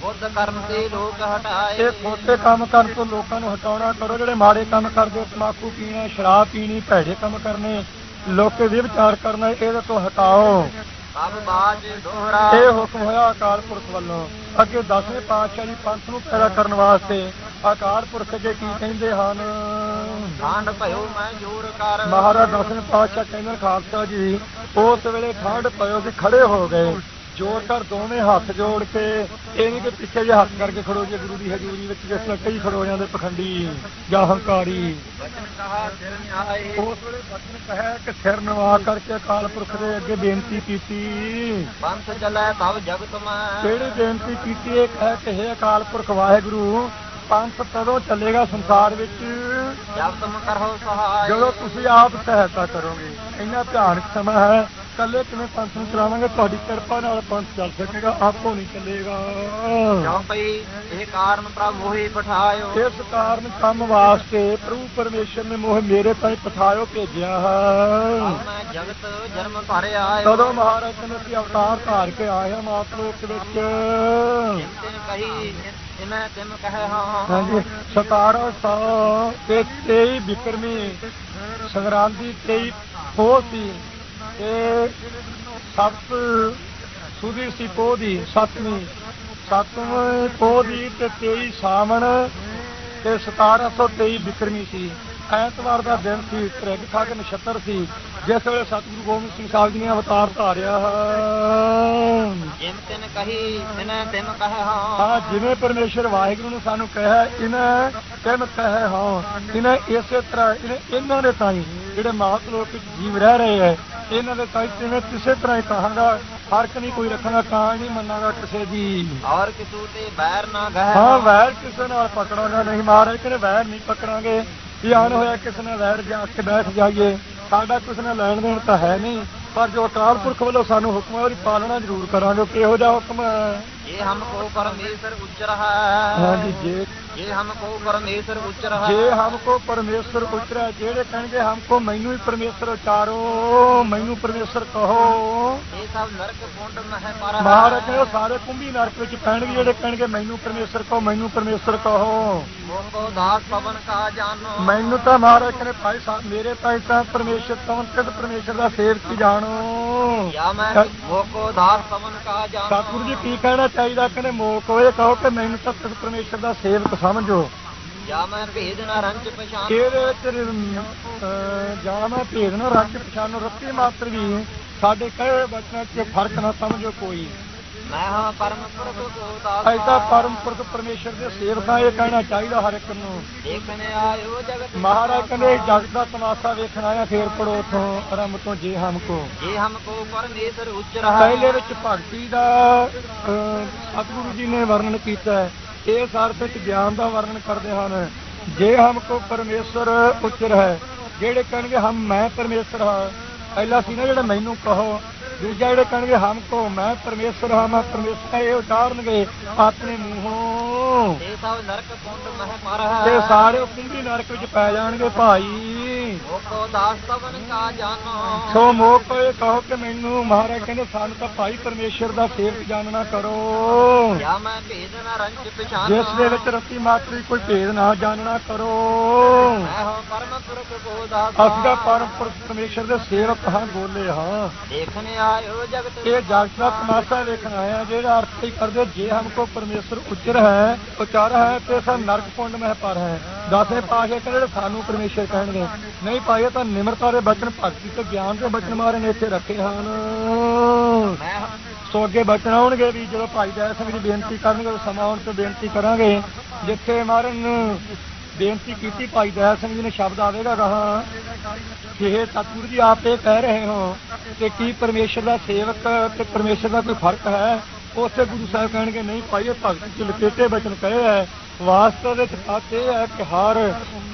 Speaker 2: ਬੁੱਧ ਕਰਨ ਤੇ ਲੋਕ ਹਟਾਏ।
Speaker 1: ਇਹ ਛੋਟੇ ਕੰਮ ਕਰਨ ਤੋਂ ਲੋਕਾਂ ਨੂੰ ਹਟਾਉਣਾ ਕਰੋ। ਜਿਹੜੇ ਮਾੜੇ ਕੰਮ ਕਰਦੇ ਹੋ, ਤਮਾਕੂ ਪੀਣਾ ਸ਼ਰਾਬ ਪੀਣੀ ਭੈੜੇ ਕੰਮ ਕਰਨੇ ਲੋਕੇ ਦੇ ਵਿਚਾਰ ਕਰਨਾ ਇਹਦੇ ਤੋਂ ਹਟਾਓ।
Speaker 2: ਸਭ ਬਾਜ ਦੋਹਰਾ।
Speaker 1: ਇਹ ਹੁਕਮ ਹੋਇਆ ਅਕਾਲ ਪੁਰਖ ਵੱਲੋਂ। ਅੱਗੇ ਦਸਵੇਂ ਪਾਤਸ਼ਾਹ ਜੀ ਪੰਥ ਨੂੰ ਪੈਦਾ ਕਰਨ ਵਾਸਤੇ ਅਕਾਲ ਪੁਰਖ ਅੱਗੇ ਕੀ ਕਹਿੰਦੇ ਹਨ?
Speaker 2: ਠਾਂਡ ਭਇਓ ਮੈਂ ਜੋਰ ਕਰ।
Speaker 1: ਮਹਾਰਾਜ ਦਸਵੇਂ ਪਾਤਸ਼ਾਹ ਕਹਿੰਦੇ ਖਾਲਸਾ ਜੀ ਉਸ ਵੇਲੇ ਠੰਡ ਪਇਓ ਸੀ ਖੜੇ ਹੋ ਗਏ। ਜੋਰ ਕਰ ਦੋਵੇਂ ਹੱਥ ਜੋੜ ਕੇ ਇਹ ਨਹੀਂ ਕਿ ਪਿੱਛੇ ਜੇ ਹੱਥ ਕਰਕੇ ਖੜੋ ਜੇ ਗੁਰੂ ਦੀ ਹਜ਼ੂਰੀ ਵਿੱਚ ਜਿਸ ਤਰ੍ਹਾਂ ਕਈ ਖੜੋ ਜਾਂਦੇ ਪਖੰਡੀ ਜਾਂ ਹੰਕਾਰੀ।
Speaker 2: ਕਹਾ
Speaker 1: ਉਸ ਵੇਲੇ ਬਚਨ ਕਹਿਆ ਕਿ ਸਿਰ ਨਵਾ ਕਰਕੇ ਅਕਾਲ ਪੁਰਖ ਦੇ ਅੱਗੇ ਬੇਨਤੀ ਕੀਤੀ।
Speaker 2: ਪੰਥ ਚੱਲੈ ਤਬ ਜਗਤ ਮੈਂ।
Speaker 1: ਕਿਹੜੀ ਬੇਨਤੀ ਕੀਤੀ? ਇਹ ਕਹਿ ਕਿ ਹੈ ਅਕਾਲ ਪੁਰਖ ਵਾਹਿਗੁਰੂ ਪੰਥ ਕਦੋਂ ਚੱਲੇਗਾ ਸੰਸਾਰ ਵਿੱਚ।
Speaker 2: ਜਬ ਤੁਮ ਕਰੋ ਸਹਾਇ
Speaker 1: ਜਦੋਂ ਤੁਸੀਂ ਆਪ ਸਹਾਇਤਾ ਕਰੋਗੇ ਇੰਨਾ ਭਿਆਨਕ ਸਮਾਂ ਹੈ ਕੱਲੇ ਕਿਵੇਂ ਪੰਥ ਨੂੰ ਚਲਾਵਾਂਗੇ? ਤੁਹਾਡੀ ਕਿਰਪਾ ਨਾਲ ਪੰਥ ਚੱਲ ਸਕੇਗਾ ਆਪੋ ਨਹੀਂ ਚੱਲੇਗਾ।
Speaker 2: ਕਿਉ ਪਈ ਇਹ ਕਾਰਨ ਪ੍ਰਭ ਮੋਹਿ ਪਠਾਇਓ
Speaker 1: ਇਸ ਕਾਰਨ ਕੰਮ ਵਾਸਤੇ ਪ੍ਰਭੂ ਪਰਮੇਸ਼ਰ ਨੇ ਮੋਹ ਮੇਰੇ ਤਾਈਂ ਪਠਾਇਓ ਭੇਜਿਆ ਹੈ।
Speaker 2: ਮੈਂ ਜਗਤ ਜਨਮ ਧਰ
Speaker 1: ਤਦੋਂ ਮਹਾਰਾਜ ਨੇ ਅਵਤਾਰ ਧਾਰ ਕੇ ਹਾਂ ਮਾਤਲੋਕ ਵਿੱਚ।
Speaker 2: ਕਹੀ ਇਨੈ ਤਿਮ ਕਹੈ ਹਾਂ
Speaker 1: ਹਾਂਜੀ 1700 ਤੇ 23 ਬਿਕਰਮੀ ਸੰਗਰਾਂਦੀ 23 ਪੋਹ ਸੀ ਤੇ ਸੱਤ ਸੁਦੀ ਸੀ ਪੋਹ ਦੀ, ਸੱਤਵੀਂ। ਸੱਤਵੇਂ ਪੋਹ ਦੀ ਤੇ 23 ਸਾਵਣ ਤੇ 1723 ਬਿਕਰਮੀ ਸੀ। ਐਤਵਾਰ ਦਾ ਦਿਨ ਸੀ ਤ੍ਰਿਗ ਖਾਗ ਨਛੱਤਰ ਸੀ। ਜਿਸ ਵੇਲੇ ਸਤਿਗੁਰੂ ਗੋਬਿੰਦ ਸਿੰਘ ਸਾਹਿਬ ਜੀ ਨੇ ਅਵਤਾਰ ਧਾਰਿਆ। ਹੈ
Speaker 2: ਜਿਨ ਤਿਨ ਕਹੀ ਇਨੈ ਤਿਮ ਕਹੈ ਹਾਂ।
Speaker 1: ਹਾਂ ਜਿਵੇਂ ਪਰਮੇਸ਼ਰ ਵਾਹਿਗੁਰੂ ਨੇ ਸਾਨੂੰ ਕਿਹਾ ਇਹਨਾਂ ਤਿੰਨ ਕਹੇ ਹਾਂ। ਇਹਨਾਂ ਇਸੇ ਤਰ੍ਹਾਂ ਇਹਨੇ ਦੇ ਤਾਈ ਜਿਹੜੇ ਮਾਤ ਲੋਕ ਵਿੱਚ ਜੀਵ ਰਹਿ ਰਹੇ ਹੈ ਇਹਨਾਂ ਦੇ ਤਾਈ ਜਿਵੇਂ ਕਿਸੇ ਤਰ੍ਹਾਂ ਹੀ ਕਹਾਂਗਾ ਫ਼ਰਕ ਨਹੀਂ ਕੋਈ ਰੱਖਾਂਗਾ ਕਾਂ ਨਹੀਂ ਮੰਨਾਂਗਾ ਕਿਸੇ ਦੀ।
Speaker 2: ਔਰ ਕਿਸੂ ਤੇ ਬੈਰ ਨਾ ਗਹਿ
Speaker 1: ਹਾਂ ਵੈਰ ਕਿਸੇ ਨਾਲ ਪਕੜਾਂਗਾ ਨਹੀਂ ਮਹਾਰਾਜ ਕਹਿੰਦੇ ਵੈਰ ਨਹੀਂ ਪਕੜਾਂਗੇ। ਧਿਆਨ ਹੋਇਆ, ਕਿਸੇ ਨਾਲ ਲਹਿਰ ਜਾ ਕੇ ਬੈਠ ਜਾਈਏ, ਸਾਡਾ ਕਿਸੇ ਨਾਲ ਲੈਣ ਦੇਣ ਤਾਂ ਹੈ ਨਹੀਂ। ਪਰ ਜੋ ਅਕਾਲ ਪੁਰਖ ਵੱਲੋਂ ਸਾਨੂੰ ਹੁਕਮ ਹੈ ਉਹਦੀ ਪਾਲਣਾ ਜ਼ਰੂਰ ਕਰਾਂਗੇ। ਕਿਹੋ ਜਿਹਾ ਹੁਕਮ ਹੈ?
Speaker 2: ਇਹ ਹਮ ਕੋ ਪਰਮੇਸ਼ਰ ਉੱਚ ਰਹਾ ਹੈ
Speaker 1: ਹਾਂਜੀ ਜੇ
Speaker 2: ਜੇ ਹਮ ਕੋ ਪਰਮੇਸ਼ਰ ਉੱਚ ਰਹਾ
Speaker 1: ਜੇ ਹਮ ਕੋ ਪਰਮੇਸ਼ਰ ਉੱਚ ਰਹਾ ਜਿਹੜੇ ਕਹਿੰਦੇ ਹਮ ਕੋ ਮੈਨੂੰ ਹੀ ਪਰਮੇਸ਼ਰ ਉਚਾਰੋ ਮੈਨੂੰ ਪਰਮੇਸ਼ਰ ਕਹੋ।
Speaker 2: ਇਹ ਸਭ ਨਰਕ ਕੁੰਡ ਮਹਿ ਮਾਰਾ
Speaker 1: ਮਹਾਰਾਜ ਨੇ ਸਾਰੇ ਕੁੰਭੀ ਨਰਕ ਵਿੱਚ ਪੈਣਗੇ ਜਿਹੜੇ ਕਹਿਣਗੇ ਮੈਨੂੰ ਪਰਮੇਸ਼ਰ ਕਹੋ ਮੈਨੂੰ ਪਰਮੇਸ਼ਰ ਕਹੋ।
Speaker 2: ਮੋਹ ਕੋ ਦਾਸ ਪਵਨ ਕਾ ਜਾਨੋ
Speaker 1: ਮੈਨੂੰ ਤਾਂ ਮਹਾਰਾਜ ਨੇ ਭਾਈ ਸਾਹਿਬ ਮੇਰੇ ਭਾਈ ਸਾਹਿਬ ਪਰਮੇਸ਼ਰ ਤੋਂ ਕਿਸ ਪਰਮੇਸ਼ਰ ਦਾ ਸੇਵਕ ਜਾਣ?
Speaker 2: ਜਾਣੋ।
Speaker 1: ਸਤਿਗੁਰੂ ਜੀ ਕੀ ਕਹਿਣਾ ਚਾਹੀਦਾ? ਕਹਿੰਦੇ ਮੋਕੋ ਇਹ ਕਹੋ ਕਿ ਮੈਨੂੰ ਤਾਂ ਸਿਰਫ ਪਰਮੇਸ਼ਰ ਦਾ ਸੇਵਕ ਸਮਝੋ।
Speaker 2: ਜਾ ਮੈਂ ਭੇਦ ਨਾ ਰੰਚ ਪਛਾਣ
Speaker 1: ਇਹਦੇ ਵਿੱਚ ਜਾਂ ਮੈਂ ਭੇਦ ਨਾ ਰੰਚ ਪਛਾਣੋ ਰੱਤੀ ਮਾਤਰ ਵੀ ਸਾਡੇ ਕਹੇ ਬਚਨਾਂ 'ਚ ਫ਼ਰਕ ਨਾ ਸਮਝੋ ਕੋਈ।
Speaker 2: ਮੈਂ
Speaker 1: ਹਾਂ ਪਰਮ ਪੁਰਖ ਪਰਮੇਸ਼ਰ ਦੇ ਸੇਵਕ ਦਾ ਇਹ ਕਹਿਣਾ ਚਾਹੀਦਾ ਹਰ ਇੱਕ ਨੂੰ। ਮਹਾਰਾਜ ਕਹਿੰਦੇ ਜਗਤ ਦਾ ਤਮਾਸ਼ਾ ਵੇਖਣ ਆਇਆ ਫੇਰ ਪੜੋ ਉਥੋਂ ਪਰਮ ਤੋਂ ਜੇ ਹਮ
Speaker 2: ਕੋ। ਜੇ ਹਮ ਕੋ ਪਰਮੇਸ਼ਰ ਉੱਚ ਰਹਾ।
Speaker 1: ਪਹਿਲੇ ਵਿੱਚ ਭਗਤੀ ਦਾ ਸਤਿਗੁਰੂ ਜੀ ਨੇ ਵਰਣਨ ਕੀਤਾ ਹੈ। ਇਸ ਅਰਥ ਵਿੱਚ ਗਿਆਨ ਦਾ ਵਰਣਨ ਕਰਦੇ ਹਨ। ਜੇ ਹਮ ਕੋ ਪਰਮੇਸ਼ਰ ਉੱਚ ਹੈ ਜਿਹੜੇ ਕਹਿਣਗੇ ਹਮ ਮੈਂ ਪਰਮੇਸ਼ਰ ਹਾਂ। ਪਹਿਲਾ ਸੀ ਨਾ ਜਿਹੜਾ ਮੈਨੂੰ ਕਹੋ ਦੂਜਾ ਜਿਹੜੇ ਕਹਣਗੇ ਹਮ ਕੋ ਮੈਂ ਪਰਮੇਸ਼ਰ ਹਾਂ ਮੈਂ ਪਰਮੇਸ਼ਰ ਇਹ ਉਚਾਰਨਗੇ ਆਪਣੇ ਮੂੰਹੋਂ। ਤੇ ਸਾਰੇ ਕੁੰਡੀ ਨਰਕ ਵਿੱਚ ਪੈ ਜਾਣਗੇ ਭਾਈ। ਸੋ ਮੋਕੋ ਇਹ ਕਹੋ ਕਿ ਮੈਨੂੰ ਮਹਾਰਾਜ ਕਹਿੰਦੇ ਸਾਨੂੰ ਤਾਂ ਭਾਈ ਪਰਮੇਸ਼ਰ ਦਾ ਸੇਵਕ ਜਾਣਨਾ ਕਰੋ। ਜਿਸ ਦੇ ਵਿੱਚ ਰਤੀ ਮਾਤਰੀ ਕੋਈ ਭੇਦ ਨਾ ਜਾਣਨਾ ਕਰੋ। ਅਸੀਂ ਤਾਂ ਪਰਮ ਪੁਰਖ ਪਰਮੇਸ਼ਰ ਦੇ ਸੇਵਕ ਹਾਂ ਗੋਲੇ ਹਾਂ।
Speaker 2: ਦੇਖਨੇ आयो जगत
Speaker 1: ਇਹ ਜਗਤ ਦਾ ਤਮਾਸ਼ਾ ਵੇਖਣ ਆਇਆ ਜਿਹੜਾ ਅਰਥ ਹੀ ਕਰਦੇ ਜੇ ਹਮਕੋ ਪਰਮੇਸ਼ਰ ਉਚਰ ਹੈ ਉਚਾਰ ਹੈ ਤੇ ਸਭ ਨਰਕ ਕੁੰਡ ਮਹਿ ਪਰ ਹੈ ਦਸਵੇਂ ਪਾਸ਼ੇ ਕਹਿੰਦੇ ਸਾਨੂੰ ਪਰਮੇਸ਼ਰ ਕਹਿਣਗੇ ਨਹੀਂ ਪਾਏ ਤਾਂ ਨਿਮਰਤਾ ਦੇ ਬਚਨ ਭਗਤੀ ਤੇ ਗਿਆਨ ਦੇ ਬਚਨ ਮਾਰੇ ਨੇ ਇੱਥੇ ਰੱਖੇ ਹਨ
Speaker 2: मैं
Speaker 1: ਸੋ ਅੱਗੇ ਬਚਨ ਆਉਣਗੇ ਵੀ ਜਦੋਂ ਭਾਈ ਦਇਆ ਸਿੰਘ ਜੀ ਬੇਨਤੀ ਕਰਨਗੇ ਉਹ ਸਮਾਂ ਆਉਣ ਤੇ ਬੇਨਤੀ ਕਰਾਂਗੇ ਜਿੱਥੇ ਮਾਰਨ ਬੇਨਤੀ ਕੀਤੀ ਭਾਈ ਦਇਆ ਸਿੰਘ ਜੀ ਨੇ ਸ਼ਬਦ ਆਵੇਗਾ ਕਹਾ ਇਹ ਸਤਿਗੁਰੂ ਜੀ ਆਪ ਇਹ ਕਹਿ ਰਹੇ ਹੋ ਕਿ ਕੀ ਪਰਮੇਸ਼ਰ ਦਾ ਸੇਵਕ ਤੇ ਪਰਮੇਸ਼ਰ ਦਾ ਕੋਈ ਫ਼ਰਕ ਹੈ? ਉਸੇ ਗੁਰੂ ਸਾਹਿਬ ਕਹਿਣਗੇ, ਨਹੀਂ ਭਾਈ, ਇਹ ਭਗਤ ਚ ਲਪੇਟੇ ਬਚਨ ਕਹੇ ਹੈ ਵਾਸਤਵ ਵਿੱਚ ਸੱਚ ਇਹ ਹੈ ਕਿ ਹਰ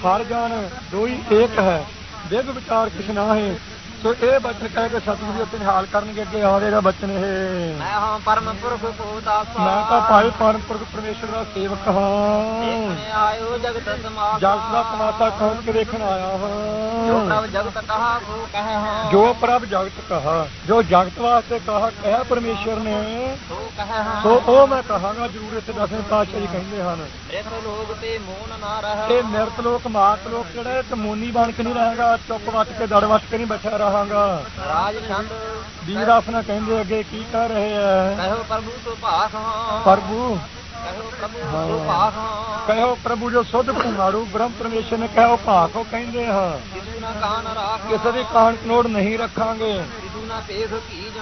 Speaker 1: ਹਰ ਜਾਨ ਦੋਈ ਏਕ ਹੈ। ਵਿਗ ਵਿਚਾਰ ਕਿਛ ਨਾ ਹੈ। ਸੋ ਇਹ ਬਚਨ ਕਹਿ ਕੇ ਸਤਿਗੁਰੂ ਜੀ ਉੱਤੇ ਨਿਹਾਲ ਕਰਨਗੇ ਅੱਗੇ ਆਵੇ ਇਹਦਾ ਬਚਨ ਇਹ।
Speaker 2: ਮੈਂ ਹਾਂ ਪਰਮ ਪੁਰਖ ਭੂਤ ਆਸਾ।
Speaker 1: ਮੈਂ ਤਾਂ ਭਾਈ ਪਰਮ ਪੁਰਖ ਪਰਮੇਸ਼ਰ ਦਾ ਸੇਵਕ ਹਾਂ।
Speaker 2: ਆਇਓ ਜਗਤ ਸਮਾਤਾ
Speaker 1: ਜਗਤ ਦਾ ਸਮਾਤਾ ਕੌਣ ਕੇ ਦੇਖਣ ਆਇਆ ਜੋ ਪ੍ਰਭ ਜਗਤ ਕਹਾ ਜੋ ਜਗਤ ਵਾਸਤੇ ਕਹਾ ਕਹਿ ਪਰਮੇਸ਼ਰ ਨੇ। ਸੋ ਉਹ ਮੈਂ ਕਹਾਂਗਾ ਜ਼ਰੂਰ ਇੱਥੇ ਦਸਵੇਂ ਪਾਤਸ਼ਾਹ ਜੀ ਕਹਿੰਦੇ ਹਨ।
Speaker 2: ਨਿਰਤ ਲੋਕ ਤੇ ਮੋਨ ਨਾ ਰਹਾ।
Speaker 1: ਇਹ ਮਿਰਤ ਲੋਕ ਮਾਤ ਲੋਕ ਜਿਹੜਾ ਤਮੋਨੀ ਬਣ ਕੇ ਨਹੀਂ ਰਹੇਗਾ ਚੁੱਪ ਵੱਟ ਕੇ ਦੜ ਵੱਟ ਕੇ ਨਹੀਂ ਬੈਠਾ ਕਹਾਂਗਾ।
Speaker 2: ਰਾਜ ਛੰਦ।
Speaker 1: ਦੀ ਰਸਨਾ ਕਹਿੰਦੇ ਅੱਗੇ ਕੀ ਕਰ ਰਹੇ
Speaker 2: ਹੈ ਕਹਿਓ
Speaker 1: ਪ੍ਰਭੂ
Speaker 2: ਤੋਂ ਭਾਸ ਪ੍ਰਭੂ।
Speaker 1: ਕਹਿਓ ਪ੍ਰਭੂ ਤੋਂ ਭਾਸ ਜੋ ਸੁਧ ਭੁਮਾਰੂ ਬ੍ਰਹਮ ਪਰਮੇਸ਼ਰ ਨੇ ਕਹਿਓ ਭਾਖੋ ਕਹਿੰਦੇ ਹਾਂ ਕਿਸੇ ਦੀ ਕਾਨ ਕਨੋੜ ਨਹੀਂ ਰੱਖਾਂਗੇ।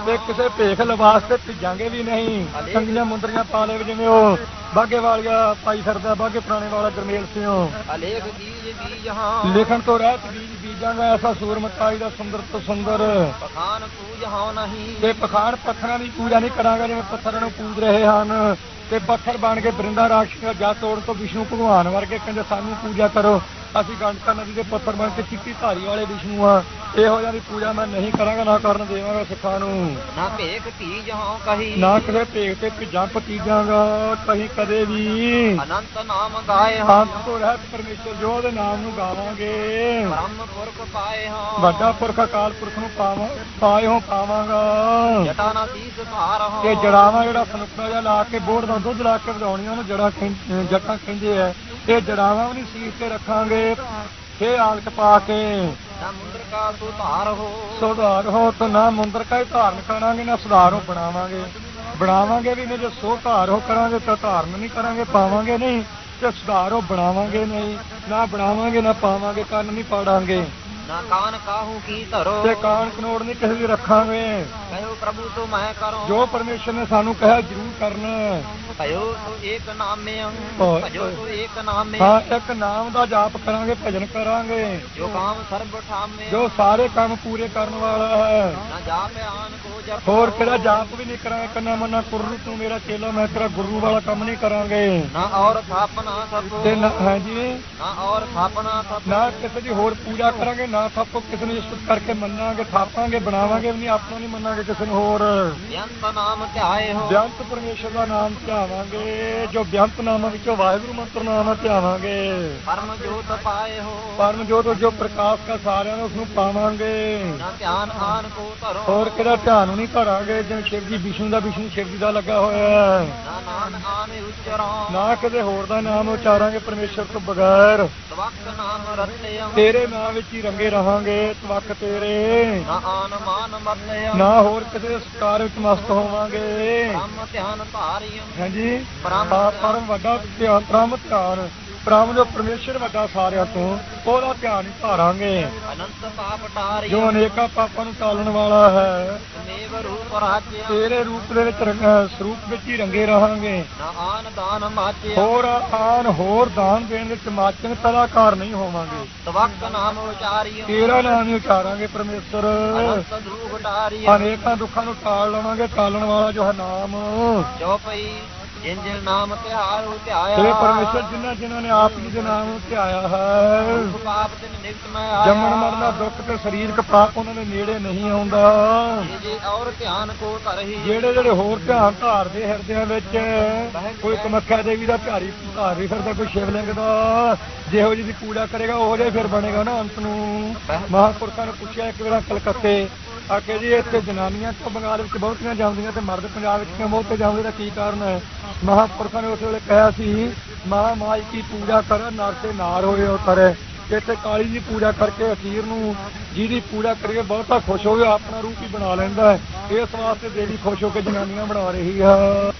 Speaker 1: ਤੇ ਕਿਸੇ ਭੇਖ ਲਿਬਾਸ ਤੇ ਭਿੱਜਾਂਗੇ ਵੀ ਨਹੀਂ। ਸੰਗੀਆਂ ਮੁੰਦਰੀਆਂ ਪਾਲੇ ਵੀ ਜਿਵੇਂ ਉਹ ਬਾਗੇ ਵਾਲਿਆ ਪਾਈ ਫਿਰਦਾ ਬਾਗੇ ਪੁਰਾਣੇ ਵਾਲਾ ਗਰਮੇਲ ਸਿਓ
Speaker 2: ਅਲੇਖ ਬੀਜ ਬੀਜਾਂ
Speaker 1: ਲਿਖਣ ਤੋਂ ਰਹਿਤ ਬੀਜ ਬੀਜਾਂਗਾ ਐਸਾ ਸੂਰਮਤਾਈ ਦਾ ਸੁੰਦਰ ਤੋਂ ਸੁੰਦਰ।
Speaker 2: ਪਖਾਨ ਪੂਜ ਹਾਂ ਨਹੀਂ।
Speaker 1: ਤੇ ਪਖਾਨ ਪੱਥਰਾਂ ਦੀ ਪੂਜਾ ਨਹੀਂ ਕਰਾਂਗਾ ਜਿਵੇਂ ਪੱਥਰਾਂ ਨੂੰ ਪੂਜ ਰਹੇ ਹਨ। ਤੇ ਪੱਥਰ ਬਣ ਕੇ ਬਰਿੰਦਾ ਬ੍ਰਿੰਦਾ ਦਾ ਜਾ ਤੋੜ ਤੋਂ ਵਿਸ਼ਨੂੰ ਭਗਵਾਨ ਵਰਗੇ ਕਹਿੰਦੇ ਸਾਨੂੰ ਪੂਜਾ ਕਰੋ। ਅਸੀਂ ਗੰਡਕਾ ਨਦੀ ਦੇ ਪੁੱਤਰ ਬਣ ਕੇ ਚਿੱਟੀ ਧਾਰੀ ਵਾਲੇ ਵਿਸ਼ਨੂੰ ਆ। ਇਹੋ ਜਿਹੀ ਪੂਜਾ ਮੈਂ ਨਹੀਂ ਕਰਾਂਗਾ ਨਾ ਕਰਨ ਦੇਵਾਂਗਾ ਸਿੱਖਾਂ ਨੂੰ।
Speaker 2: ਨਾ ਭੇਖ ਧੀ ਜਹਾਂ ਕਹੀ।
Speaker 1: ਨਾ ਕਦੇ ਭੇਖ ਤੇ ਭਿਜਾਂ ਪਤੀਜਾਂਗਾ ਕਹੀ ਕਦੇ ਵੀ।
Speaker 2: ਅਨੰਤ ਨਾਮ ਗਾਏ
Speaker 1: ਹਾਂ। ਤੋਂ ਰਹਿਤ ਪਰਮੇਸ਼ਰ ਜੋ ਉਹਦੇ ਨਾਮ ਨੂੰ ਗਾਵਾਂਗੇ।
Speaker 2: ਬ੍ਰਹਮ ਪਾਏ ਹਾਂ।
Speaker 1: ਵੱਡਾ ਪੁਰਖ ਅਕਾਲ ਪੁਰਖ ਨੂੰ ਪਾਵਾਂ ਪਾਏ ਹੋ ਪਾਵਾਂਗਾ।
Speaker 2: ਜਟਾ ਨਾ ਤੀਸ ਭਾਰ ਹਾਂ।
Speaker 1: ਤੇ ਜੜਾਵਾਂ ਜਿਹੜਾ ਸਨੁਕਤਾ ਜਿਹਾ ਲਾ ਕੇ ਬੋੜ ਦਾ ਦੁੱਧ ਲਾ ਕੇ ਵਧਾਉਣੀਆਂ ਉਹਨੂੰ ਜੜਾ ਜਟਾ ਕਹਿੰਦੇ ਆ। ਤੇ ਜੜਾਵਾਂ ਵੀ ਸੀਸ ਤੇ ਰੱਖਾਂਗੇ ਫੇ ਹਾਲਤ ਪਾ ਕੇ
Speaker 2: ਨਾ ਮੁੰਦਰ ਕਾ ਸੁਧਾਰ ਹੋ।
Speaker 1: ਸੁਧਾਰ ਹੋ ਤਾਂ ਨਾ ਮੁੰਦਰ ਕਾ ਹੀ ਧਾਰਨ ਕਰਾਂਗੇ ਨਾ ਸੁਧਾਰ ਹੋ ਬਣਾਵਾਂਗੇ। ਬਣਾਵਾਂਗੇ ਵੀ ਨਹੀਂ ਜੇ ਸੋ ਧਾਰ ਹੋ ਕਰਾਂਗੇ ਤਾਂ ਧਾਰਨ ਨਹੀਂ ਕਰਾਂਗੇ ਪਾਵਾਂਗੇ ਨਹੀਂ। ਤੇ ਸੁਧਾਰ ਹੋ ਬਣਾਵਾਂਗੇ ਨਹੀਂ ਨਾ ਬਣਾਵਾਂਗੇ ਨਾ ਪਾਵਾਂਗੇ ਕੰਨ ਨਹੀਂ ਪਾੜਾਂਗੇ। ਤੇ ਕਾਨ ਕਨੋੜ ਨਹੀਂ ਕਿਸੇ ਦੀ ਰੱਖਾਂਗੇ।
Speaker 2: ਕਹਿਓ ਪ੍ਰਭੂ ਤੋ ਮੈਂ ਕਰੋ।
Speaker 1: ਜੋ ਪਰਮੇਸ਼ਰ ਨੇ ਸਾਨੂੰ ਕਿਹਾ ਜ਼ਰੂਰ ਕਰਨਾ।
Speaker 2: ਕਹਿਓ ਤੋ
Speaker 1: ਏਕ
Speaker 2: ਨਾਮੇ ਭਜੋ ਤੋ ਏਕ ਨਾਮੇ
Speaker 1: ਹਾਂ ਇੱਕ ਨਾਮ ਦਾ ਜਾਪ ਕਰਾਂਗੇ ਭਜਨ ਕਰਾਂਗੇ।
Speaker 2: ਜੋ ਕਾਮ ਸਰਬ ਠਾਮੇ
Speaker 1: ਜੋ ਸਾਰੇ ਕੰਮ ਪੂਰੇ ਕਰਨ ਵਾਲਾ ਹੈ।
Speaker 2: ਨਾ ਜਾਪ ਆਨ ਕੋ ਜਪ
Speaker 1: ਹੋਰ ਕਿਹੜਾ ਜਾਪ ਵੀ ਨਹੀਂ ਕਰਾਂਗੇ ਕੰਨਾ ਮੰਨਾ ਗੁਰੂ ਤੂੰ ਮੇਰਾ ਚੇਲਾ ਮੈਂ ਤੇਰਾ ਗੁਰੂ ਵਾਲਾ ਕੰਮ ਨਹੀਂ ਕਰਾਂਗੇ।
Speaker 2: ਨਾ ਔਰ ਥਾਪਨਾ ਸਭ
Speaker 1: ਤੇ ਨਾ ਹਾਂਜੀ
Speaker 2: ਨਾ ਔਰ ਥਾਪਨਾ ਸਭ
Speaker 1: ਨਾ ਕਿਸੇ ਦੀ ਹੋਰ ਪੂਜਾ ਕਰਾਂਗੇ ਨਾ ਥਾਪੋ ਕਿਸੇ ਨੂੰ ਇਸ਼ਟ ਕਰਕੇ ਮੰਨਾਂਗੇ ਥਾਪਾਂਗੇ ਬਣਾਵਾਂਗੇ ਵੀ ਨਹੀਂ ਆਪਣਾ ਨਹੀਂ ਮੰਨਾਂਗੇ ਕਿਸੇ ਨੂੰ ਹੋਰ।
Speaker 2: ਬੇਅੰਤ ਨਾਮ ਧਿਆਏ ਹੋ।
Speaker 1: ਬਿਆੰਤ ਪਰਮੇਸ਼ਰ ਦਾ ਨਾਮ ਧਿਆਵਾਂਗੇ ਜੋ ਬਿਆੰਤ ਨਾਮਾਂ ਵਿੱਚੋਂ ਵਾਹਿਗੁਰੂ ਮੰਤਰ ਨਾਮ ਧਿਆਵਾਂਗੇ
Speaker 2: ਪਰਮ ਜੋਤ ਪਾਏ ਹੋ।
Speaker 1: ਪਰਮ ਜੋਤ ਜੋ ਪ੍ਰਕਾਸ਼ ਦਾ ਸਾਰਿਆਂ ਨੂੰ ਉਸ ਨੂੰ ਪਾਵਾਂਗੇ।
Speaker 2: ਨਾ ਧਿਆਨ ਆਨ ਕੋ ਧਰੋ।
Speaker 1: ਹੋਰ ਕਿਹੜਾ ਧਿਆਨ ਨਹੀਂ ਧਰਾਂਗੇ ਜਿਵੇਂ ਸ਼ਿਵ ਜੀ ਵਿਸ਼ਨੂੰ ਦਾ ਵਿਸ਼ਨੂੰ ਸ਼ਿਵ ਜੀ ਦਾ ਲੱਗਾ ਹੋਇਆ ਹੈ।
Speaker 2: ਨਾ ਨਾਮ ਆਨ ਉਚਰੋ।
Speaker 1: ਨਾ ਕਿਸੇ ਹੋਰ ਦਾ ਨਾਮ ਉਚਾਰਾਂਗੇ ਪਰਮੇਸ਼ਰ ਤੋਂ ਬਗੈਰ।
Speaker 2: ਤਵਕ ਨਾਮ ਰਤਿਅਮ
Speaker 1: ਤੇਰੇ ਨਾਮ ਵਿੱਚ ਹੀ ਰੰਗੇ ਰਹਾਂਗੇ ਤਵਕ ਤੇਰੇ।
Speaker 2: ਨਾ ਆਨ ਮਾਨ ਮਤਿਅਮ
Speaker 1: ਨਾ ਹੋਰ ਕਿਸੇ ਦੇ ਸਤਿਕਾਰ ਵਿੱਚ ਮਸਤ ਹੋਵਾਂਗੇ।
Speaker 2: ਬ੍ਰਹਮ ਧਿਆਨ ਧਾਰਿਯਮ
Speaker 1: ਹਾਂਜੀ। ਪਰਮ ਵੱਡਾ ਧਿਆਨ ਬ੍ਰਹਮ ਧਿਆਨ। ਬ੍ਰਹਮ ਜੋ ਪਰਮੇਸ਼ਰ ਵੱਡਾ ਸਾਰਿਆਂ ਤੋਂ ਉਹਦਾ ਧਿਆਨ ਹੀ ਧਾਰਾਂਗੇ।
Speaker 2: ਅਨੰਤ ਪਾਪ
Speaker 1: ਜੋ
Speaker 2: ਟਾਰਿਯਮ
Speaker 1: ਅਨੇਕਾਂ ਪਾਪਾਂ ਨੂੰ ਟਾਲਣ ਵਾਲਾ ਹੈ
Speaker 2: ਮੇਵ ਰੂਪ ਰਾਜਿਯਮ
Speaker 1: ਤੇਰੇ ਰੂਪ ਦੇ ਵਿੱਚ ਸਰੂਪ ਵਿੱਚ ਹੀ ਰੰਗੇ ਰਹਾਂਗੇ।
Speaker 2: ਨਾ ਆਨ ਦਾਨ ਮਾਚਿਯਮ
Speaker 1: ਹੋਰ ਆਨ ਹੋਰ ਦਾਨ ਦੇਣ ਵਿੱਚ ਮਾਚਨ ਕਲਾਕਾਰ ਨਹੀਂ ਹੋਵਾਂਗੇ।
Speaker 2: ਤਵਕ ਨਾਮ ਉਚਾਰਿਯਮ
Speaker 1: ਤੇਰਾ ਨਾਮ ਹੀ ਉਚਾਰਾਂਗੇ ਪਰਮੇਸ਼ਰ।
Speaker 2: ਅਨੰਤ ਦੂਖ ਟਾਰਿਯਮ
Speaker 1: ਅਨੇਕਾਂ ਦੁੱਖਾਂ ਨੂੰ ਟਾਲ ਲਵਾਂਗੇ ਟਾਲਣ ਵਾਲਾ ਜੋ ਹੈ ਨਾਮ।
Speaker 2: ਜੋ ਪਈ ਜਿਨ ਜਿਨ ਨਾਮ ਧਿਆਉ ਧਿਆਇਆ
Speaker 1: ਤੇ ਪਰਮੇਸ਼ਰ ਜਿਨ੍ਹਾਂ ਜਿਨ੍ਹਾਂ ਨੇ ਆਪ ਜੀ ਦੇ ਨਾਮ ਨੂੰ ਧਿਆਇਆ ਹੈ।
Speaker 2: ਪਾਪ ਤਿਨ ਨਿਕਟ ਮੈਂ ਆਇਆ।
Speaker 1: ਜੰਮਣ ਮਰਨ ਦਾ ਦੁੱਖ ਤੇ ਸਰੀਰਕ ਪਾਪ ਉਹਨਾਂ ਦੇ ਨੇੜੇ ਨਹੀਂ ਆਉਂਦਾ।
Speaker 2: ਜੇ ਔਰ ਧਿਆਨ ਕੋ ਧਰਹੀ।
Speaker 1: ਜਿਹੜੇ ਜਿਹੜੇ ਹੋਰ ਧਿਆਨ ਧਾਰਦੇ ਹਿਰਦਿਆਂ ਵਿੱਚ ਕੋਈ ਕਮੱਖਿਆ ਦੇਵੀ ਦਾ ਧਾਰੀ ਧਾਰ ਵੀ ਫਿਰਦਾ ਕੋਈ ਸ਼ਿਵਲਿੰਗ ਦਾ ਜਿਹੋ ਜਿਹੀ ਦੀ ਪੂਜਾ ਕਰੇਗਾ ਉਹ ਜਿਹਾ ਫਿਰ ਬਣੇਗਾ ਨਾ ਅੰਤ ਨੂੰ। ਮਹਾਂਪੁਰਖਾਂ ਨੇ ਪੁੱਛਿਆ ਇੱਕ ਵਾਰ ਕਲਕੱਤੇ ਆਕੇ ਜੀ, ਇੱਥੇ ਜਨਾਨੀਆਂ ਤੋਂ ਬੰਗਾਲ ਵਿੱਚ ਬਹੁਤੀਆਂ ਜਾਂਦੀਆਂ ਤੇ ਮਰਦ ਪੰਜਾਬ ਵਿੱਚ ਕਿਉਂ ਬਹੁਤੇ ਜਾਂਦੇ ਦਾ ਕੀ ਕਾਰਨ ਹੈ? ਮਹਾਂਪੁਰਖਾਂ ਨੇ ਉਸ ਵੇਲੇ ਕਿਹਾ ਸੀ, ਮਹਾ ਮਾਈ ਕੀ ਪੂਜਾ ਕਰ, ਨਰ ਤੇ ਨਾਰ ਹੋਏ ਉਤਰੇ ਇੱਥੇ ਕਾਲੀ ਦੀ ਪੂਜਾ ਕਰਕੇ ਅਖੀਰ ਨੂੰ ਜਿਹਦੀ ਪੂਜਾ ਕਰੀਏ, ਬਹੁਤਾ ਖੁਸ਼ ਹੋ ਗਿਆ ਆਪਣਾ ਰੂਪ ਹੀ ਬਣਾ ਲੈਂਦਾ ਹੈ। ਇਸ ਵਾਸਤੇ ਦੇਵੀ ਖੁਸ਼ ਹੋ ਕੇ ਜਨਾਨੀਆਂ ਬਣਾ ਰਹੀ ਆ।